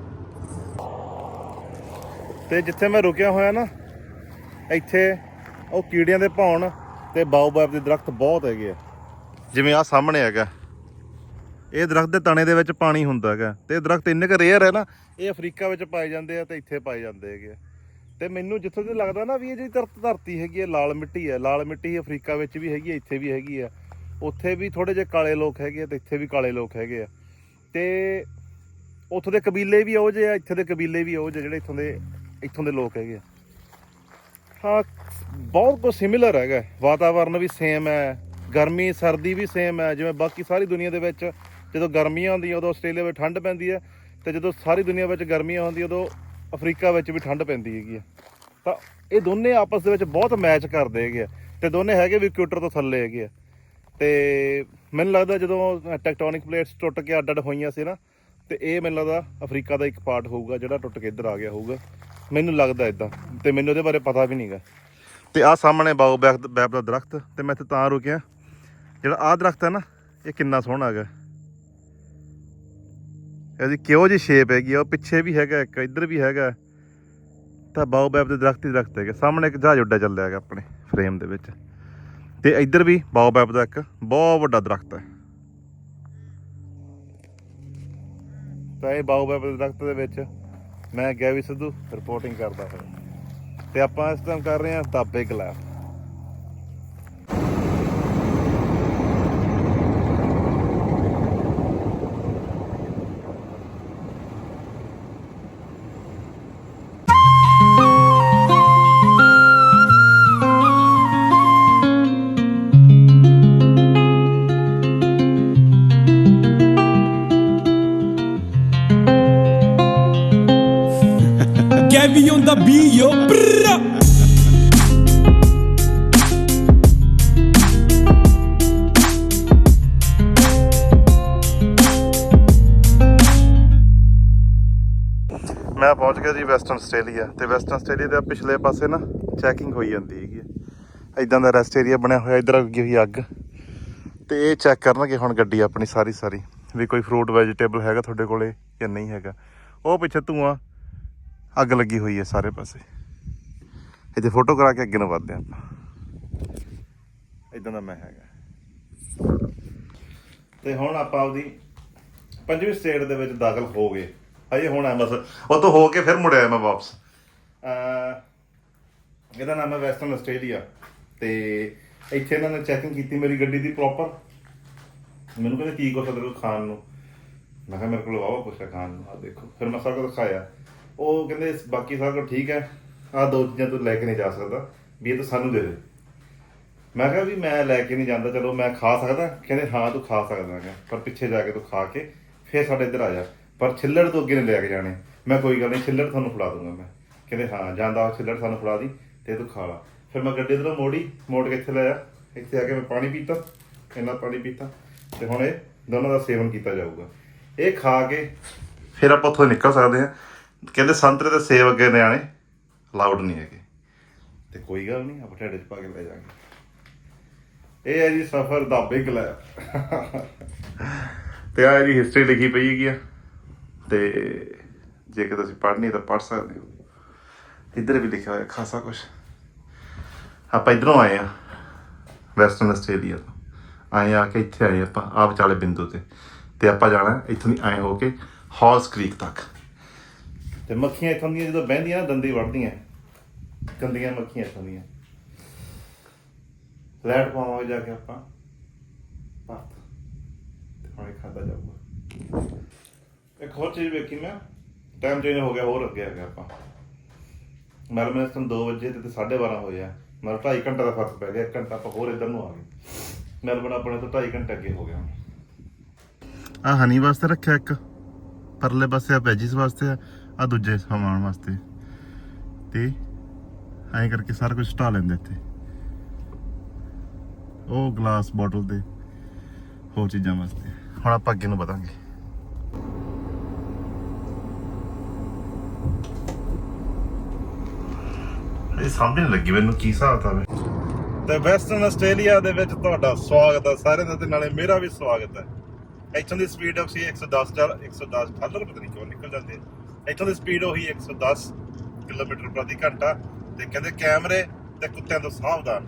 ਤੇ ਜਿੱਥੇ ਮੈਂ ਰੁਕਿਆ ਹੋਇਆ ਨਾ ਇੱਥੇ ਉਹ ਕੀੜਿਆਂ ਦੇ ਭੌਣ ਤੇ ਬਾਉਬਾਬ ਦੇ ਦਰਖਤ ਬਹੁਤ ਹੈਗੇ ਆ। ਜਿਵੇਂ ਆ ਸਾਹਮਣੇ ਹੈਗਾ। ਇਹ ਦਰਖਤ ਦੇ ਤਣੇ ਦੇ ਵਿੱਚ ਪਾਣੀ ਹੁੰਦਾ ਹੈਗਾ। ਤੇ ਦਰਖਤ ਇੰਨੇ ਕੁ ਰੇਅਰ ਹੈ ਨਾ, ਇਹ ਅਫਰੀਕਾ ਵਿੱਚ ਪਾਏ ਜਾਂਦੇ ਆ ਤੇ ਇੱਥੇ ਪਾਏ ਜਾਂਦੇ ਹੈਗੇ ਆ। ਤੇ ਮੈਨੂੰ ਜਿੱਥੋਂ ਦੀ ਲੱਗਦਾ ਨਾ ਵੀ ਇਹ ਜਿਹੜੀ ਧਰਤ ਧਰਤੀ ਹੈਗੀ ਹੈ ਲਾਲ ਮਿੱਟੀ ਹੈ ਲਾਲ ਮਿੱਟੀ ਅਫਰੀਕਾ ਵਿੱਚ ਵੀ ਹੈਗੀ ਹੈ ਇੱਥੇ ਵੀ ਹੈਗੀ ਆ। ਉੱਥੇ ਵੀ ਥੋੜੇ ਜਿਹੇ ਕਾਲੇ ਲੋਕ ਹੈਗੇ ਆ ਤੇ ਇੱਥੇ ਵੀ ਕਾਲੇ ਲੋਕ ਹੈਗੇ ਆ। ਤੇ ਉੱਥੋਂ ਦੇ ਕਬੀਲੇ ਵੀ ਉਹ ਜਿਹੇ ਆ, ਇੱਥੇ ਦੇ ਕਬੀਲੇ ਵੀ ਉਹ ਜਿਹੇ ਜਿਹੜੇ ਇੱਥੋਂ ਦੇ ਇੱਥੋਂ ਦੇ ਲੋਕ ਹੈਗੇ ਆ। ਹਾਂ ਬਹੁਤ ਕੁਝ ਸਿਮਿਲਰ ਹੈਗਾ। ਵਾਤਾਵਰਨ ਵੀ ਸੇਮ ਹੈ, ਗਰਮੀ, ਸਰਦੀ ਵੀ ਸੇਮ ਹੈ। ਜਿਵੇਂ ਬਾਕੀ ਸਾਰੀ ਦੁਨੀਆ ਦੇ ਵਿੱਚ ਜਦੋਂ ਗਰਮੀਆਂ ਹੁੰਦੀਆਂ, ਉਦੋਂ ਆਸਟ੍ਰੇਲੀਆ ਵਿੱਚ ਠੰਡ ਪੈਂਦੀ ਹੈ ਤੇ ਜਦੋਂ ਸਾਰੀ ਦੁਨੀਆ ਵਿੱਚ ਗਰਮੀਆਂ ਹੁੰਦੀਆਂ, ਉਦੋਂ ਅਫਰੀਕਾ ਵਿੱਚ ਵੀ ਠੰਡ ਪੈਂਦੀ ਹੈਗੀ ਆ ਤਾਂ ਇਹ ਦੋਨੇ ਆਪਸ ਦੇ ਵਿੱਚ ਬਹੁਤ ਮੈਚ ਕਰਦੇ ਹੈਗੇ ਆ ਤੇ ਦੋਨੇ ਹੈਗੇ ਵੀ ਇਕੁਏਟਰ ਤੋਂ ਥੱਲੇ ਹੈਗੇ ਆ। ਤੇ ਮੈਨੂੰ ਲੱਗਦਾ ਜਦੋਂ ਟੈਕਟੋਨਿਕ ਪਲੇਟਸ ਟੁੱਟ ਕੇ ਅੱਡ ਅੱਡ ਹੋਈਆਂ ਸੀ ਨਾ, ਤੇ ਇਹ ਮੈਨੂੰ ਲੱਗਦਾ ਅਫਰੀਕਾ ਦਾ ਇੱਕ ਪਾਰਟ ਹੋਊਗਾ, ਜਿਹੜਾ ਟੁੱਟ ਕੇ ਇੱਧਰ ਆ ਗਿਆ ਹੋਊਗਾ। ਮੈਨੂੰ ਲੱਗਦਾ ਇਦਾਂ ਤੇ ਮੈਨੂੰ ਇਹਦੇ ਬਾਰੇ ਪਤਾ ਵੀ ਨਹੀਂਗਾ। ਤੇ ਆ ਸਾਹਮਣੇ ਬਾਉ ਬੈਕ ਬੈਬ ਦਾ ਦਰਖਤ, ਤੇ ਮੈਂ ਇੱਥੇ ਤਾਂ ਰੁਕਿਆ। ਜਿਹੜਾ ਆ ਦਰਖਤ ਹੈ ਨਾ, ਇਹ ਕਿੰਨਾ ਸੋਹਣਾ ਹੈਗਾ। ਇਹਦੀ ਕਿਹੋ ਜਿਹੀ ਸ਼ੇਪ ਹੈਗੀ ਆ, ਉਹ ਪਿੱਛੇ ਵੀ ਹੈਗਾ, ਇੱਕ ਇੱਧਰ ਵੀ ਹੈਗਾ। ਤਾਂ ਬਾਉ ਬੈਬ ਦੇ ਦਰਖਤ ਹੀ ਦਰਖਤ ਹੈਗੇ, ਸਾਹਮਣੇ ਇੱਕ ਜਹਾਜ਼ ਉੱਡਾ ਚੱਲਿਆ ਹੈਗਾ ਆਪਣੇ ਫਰੇਮ ਦੇ ਵਿੱਚ। ਤੇ ਇੱਧਰ ਵੀ ਬਾਓ ਬੈਬ ਦਾ ਇੱਕ ਬਹੁਤ ਵੱਡਾ ਦਰਖਤ ਹੈ। ਤਾਂ ਇਹ ਬਾਉ ਬੈਬ ਦੇ ਦਰਖਤ ਦੇ ਵਿੱਚ ਮੈਂ ਗੈਵੀ ਸਿੱਧੂ ਰਿਪੋਰਟਿੰਗ ਕਰਦਾ ਹਾਂ। ਤੇ ਆਪਾਂ ਇਸ ਟਾਈਮ ਕਰ ਰਹੇ ਹਾਂ ਤਾਬੇ ਗਲਾ Gabby on ਮੈਂ ਪਹੁੰਚ ਗਿਆ ਜੀ ਵੈਸਟਰਨ ਆਸਟ੍ਰੇਲੀਆ ਤੇ ਵੈਸਟਰਨ ਆਸਟ੍ਰੇਲੀਆ ਦੇ ਪਿਛਲੇ ਪਾਸੇ ਨਾ ਚੈਕਿੰਗ ਹੋਈ ਜਾਂਦੀ ਹੈਗੀ ਇਦਾਂ ਦਾ ਰੈਸਟ ਏਰੀਆ ਬਣਿਆ ਹੋਇਆ, ਇਧਰ ਅੱਗੀ ਹੋਈ ਅੱਗ। ਤੇ ਇਹ ਚੈੱਕ ਕਰਨਗੇ ਹੁਣ ਗੱਡੀ ਆਪਣੀ ਸਾਰੀ ਸਾਰੀ, ਵੀ ਕੋਈ ਫਰੂਟ ਵੈਜੀਟੇਬਲ ਹੈਗਾ ਤੁਹਾਡੇ ਕੋਲੇ ਜਾਂ ਨਹੀਂ ਹੈਗਾ। ਉਹ ਪਿੱਛੇ ਧੂਆਂ ਅੱਗ ਲੱਗੀ ਹੋਈ ਹੈ ਸਾਰੇ ਪਾਸੇ। ਇੱਥੇ ਫੋਟੋ ਕਰਾ ਕੇ ਅੱਗੇ ਨੂੰ ਵੱਧਦੇ ਆਪਾਂ। ਇਦਾਂ ਦਾ ਮੈਂ ਹੈਗਾ। ਤੇ ਹੁਣ ਆਪਾਂ ਆਪਦੀ ਪੰਜਵੀਂ ਸਟੇਟ ਦੇ ਵਿੱਚ ਦਾਖਲ ਹੋ ਗਏ। ਹਜੇ ਹੁਣ ਆ ਬਸ, ਉਹ ਤੋਂ ਹੋ ਕੇ ਫਿਰ ਮੁੜ ਮੈਂ ਵਾਪਸ। ਅਹ ਇਹਦਾ ਨਾਮ ਹੈ ਵੈਸਟਰਨ ਆਸਟ੍ਰੇਲੀਆ ਤੇ ਇੱਥੇ ਇਹਨਾਂ ਨੇ ਚੈਕਿੰਗ ਕੀਤੀ ਮੇਰੀ ਗੱਡੀ ਦੀ ਪ੍ਰੋਪਰ ਮੈਨੂੰ ਕਹਿੰਦੇ, ਕੀ ਕੁਛ ਤੇਰੇ ਖਾਣ ਨੂੰ? ਮੈਂ ਕਿਹਾ, ਮੇਰੇ ਕੋਲ ਵਾਵਾ ਕੁਛ ਹੈ ਖਾਣ ਨੂੰ। ਆ ਦੇਖੋ। ਫਿਰ ਮੈਂ ਸਾਰਾ ਕੁਝ ਦਿਖਾਇਆ ਉਹ ਕਹਿੰਦੇ ਬਾਕੀ ਸਾਰਾ ਕੁਝ ਠੀਕ ਹੈ। ਆ ਦੋ ਚੀਜ਼ਾਂ ਤੂੰ ਲੈ ਕੇ ਨਹੀਂ ਜਾ ਸਕਦਾ। ਵੀ ਇਹ ਤਾਂ ਸਾਨੂੰ ਦੇ ਦੇ। ਮੈਂ ਕਿਹਾ ਵੀ ਮੈਂ ਲੈ ਕੇ ਨਹੀਂ ਜਾਂਦਾ, ਚਲੋ ਮੈਂ ਖਾ ਸਕਦਾ। ਕਹਿੰਦੇ ਹਾਂ ਤੂੰ ਖਾ ਸਕਦਾ। ਹੈਗਾ ਪਰ ਪਿੱਛੇ ਜਾ ਕੇ ਤੂੰ ਖਾ ਕੇ ਫੇਰ ਸਾਡੇ ਇੱਧਰ ਆ ਜਾ। ਪਰ ਛਿੱਲੜ ਤੋਂ ਅੱਗੇ ਨਹੀਂ ਲੈ ਕੇ ਜਾਣੇ। ਮੈਂ ਕੋਈ ਗੱਲ ਨਹੀਂ, ਛਿੱਲੜ ਤੁਹਾਨੂੰ ਫੜਾ ਦੂੰਗਾ ਮੈਂ। ਕਹਿੰਦੇ ਹਾਂ ਜਾਂਦਾ ਉਹ ਛਿੱਲੜ ਸਾਨੂੰ ਫੜਾ ਦੀ ਤੇ ਤੂੰ ਖਾ ਲਾ। ਫਿਰ ਮੈਂ ਗੱਡੀ ਇੱਧਰੋਂ ਮੋੜੀ, ਮੋੜ ਕੇ ਇੱਥੇ ਲਾਇਆ ਇੱਥੇ ਆ ਕੇ ਮੈਂ ਪਾਣੀ ਪੀਤਾ, ਇੰਨਾ ਪਾਣੀ ਪੀਤਾ। ਤੇ ਹੁਣ ਇਹ ਦੋਨਾਂ ਦਾ ਸੇਵਨ ਕੀਤਾ ਜਾਊਗਾ। ਇਹ ਖਾ ਕੇ ਫਿਰ ਆਪਾਂ ਉੱਥੋਂ ਨਿਕਲ ਸਕਦੇ ਹਾਂ। ਕਹਿੰਦੇ ਸੰਤਰੇ ਤੇ ਸੇਬ ਅੱਗੇ ਨਿਆਣੇ ਅਲਾਉਡ ਨਹੀਂ ਹੈਗੇ। ਤੇ ਕੋਈ ਗੱਲ ਨਹੀਂ ਆਪਾਂ ਢਿੱਡ 'ਚ ਪਾ ਕੇ ਲੈ ਜਾਾਂਗੇ ਇਹ ਹੈ ਜੀ ਸਫਰ ਦਾ ਬਿਗ ਲੈਪ ਤੇ ਆ ਜੀ ਹਿਸਟਰੀ ਲਿਖੀ ਪਈ ਹੈਗੀ ਆ। ਤੇ ਜੇ ਕਿ ਤੁਸੀਂ ਪੜ੍ਹਨੀ ਤਾਂ ਪੜ੍ਹ ਸਕਦੇ ਹੋ। ਇੱਧਰ ਵੀ ਲਿਖਿਆ ਹੋਇਆ ਖਾਸਾ ਕੁਝ ਆਪਾਂ ਇਧਰੋਂ ਆਏ ਆ ਵੈਸਟਰਨ ਆਸਟ੍ਰੇਲੀਆ ਤੋਂ। ਆਏ ਆ ਕੇ ਇੱਥੇ ਆਏ ਆਪਾਂ ਆ ਵਿਚਾਲੇ ਬਿੰਦੂ ਤੇ। ਤੇ ਆਪਾਂ ਜਾਣਾ ਇੱਥੋਂ ਦੀ ਆਏ ਹੋ ਕੇ ਹੌਲਸ ਕ੍ਰੀਕ ਤੱਕ। ਤੇ ਮੱਖੀਆਂ ਇੱਥੋਂ ਦੀਆਂ ਜਦੋਂ ਬਹਿੰਦੀਆਂ ਨਾ, ਦੰਦੀ ਵੜਦੀਆਂ ਗੰਦੀਆਂ ਮੱਖੀਆਂ ਇੱਥੋਂ ਦੀਆਂ। ਲੈਟ ਪਾਵਾਂਗੇ ਜਾ ਕੇ ਆਪਾਂ। ਭਾਤ ਤੇ ਹੁਣੇ ਖਾਦਾ ਜਾਊਗਾ। ਇੱਕ ਹੋਰ ਚੀਜ਼ ਵੇਖੀ ਮੈਂ। ਟਾਈਮ ਚੇਂਜ ਹੋ ਗਿਆ, ਹੋਰ ਅੱਗੇ ਆ ਗਿਆ ਆਪਾਂ। ਮੈਲਬਨ ਤੋਂ 2 ਵਜੇ ਤੇ 12:30 ਹੋਏ ਮਤਲਬ 2.5 ਘੰਟੇ ਦਾ ਫ਼ਰਕ ਪੈ ਗਿਆ 1 ਘੰਟਾ ਆਪਾਂ ਹੋਰ ਇੱਧਰ ਨੂੰ ਆ ਗਏ। ਮੈਲਬਨ ਆਪਣੇ ਤੋਂ 2.5 ਘੰਟੇ ਅੱਗੇ ਹੋ ਗਿਆ ਆ ਹਨੀ ਵਾਸਤੇ ਰੱਖਿਆ ਇੱਕ। ਪਰਲੇ ਪਾਸੇ ਆ ਪੈਜਿਸ ਵਾਸਤੇ ਆ। ਆ ਦੂਜੇ ਸਮਾਨ ਵਾਸਤੇ। ਤੇ ਐਂ ਕਰਕੇ ਸਾਰਾ ਕੁਝ ਢਾ ਲੈਂਦੇ ਇੱਥੇ। ਉਹ ਗਲਾਸ ਬੋਟਲ ਤੇ ਹੋਰ ਚੀਜ਼ਾਂ ਵਾਸਤੇ। ਹੁਣ ਆਪਾਂ ਅੱਗੇ ਨੂੰ ਵਧਾਂਗੇ। ਇਹ ਸਮਝ ਨਹੀਂ ਲੱਗੀ ਮੈਨੂੰ ਕੀ ਹਿਸਾਬ ਤਾ ਵੇ ਤੇ ਵੈਸਟਰਨ ਆਸਟ੍ਰੇਲੀਆ ਦੇ ਵਿੱਚ ਤੁਹਾਡਾ ਸਵਾਗਤ ਹੈ। ਸਾਰਿਆਂ ਦਾ ਤੇ ਨਾਲੇ ਮੇਰਾ ਵੀ ਸਵਾਗਤ ਹੈ। ਇੱਥੋਂ ਦੀ ਸਪੀਡ ਸੀ 110 ਚੱਲ 110 ਠਾਲਰ ਪਤਾ ਨਹੀਂ ਕਿਉਂ ਨਿਕਲ ਜਾਂਦੇ ਇੱਥੋਂ ਦੀ ਸਪੀਡ ਉਹੀ 110 ਕਿਲੋਮੀਟਰ ਪ੍ਰਤੀ ਘੰਟਾ ਤੇ ਕਹਿੰਦੇ ਕੈਮਰੇ ਤੇ ਕੁੱਤਿਆਂ ਤੋਂ ਸਾਵਧਾਨ।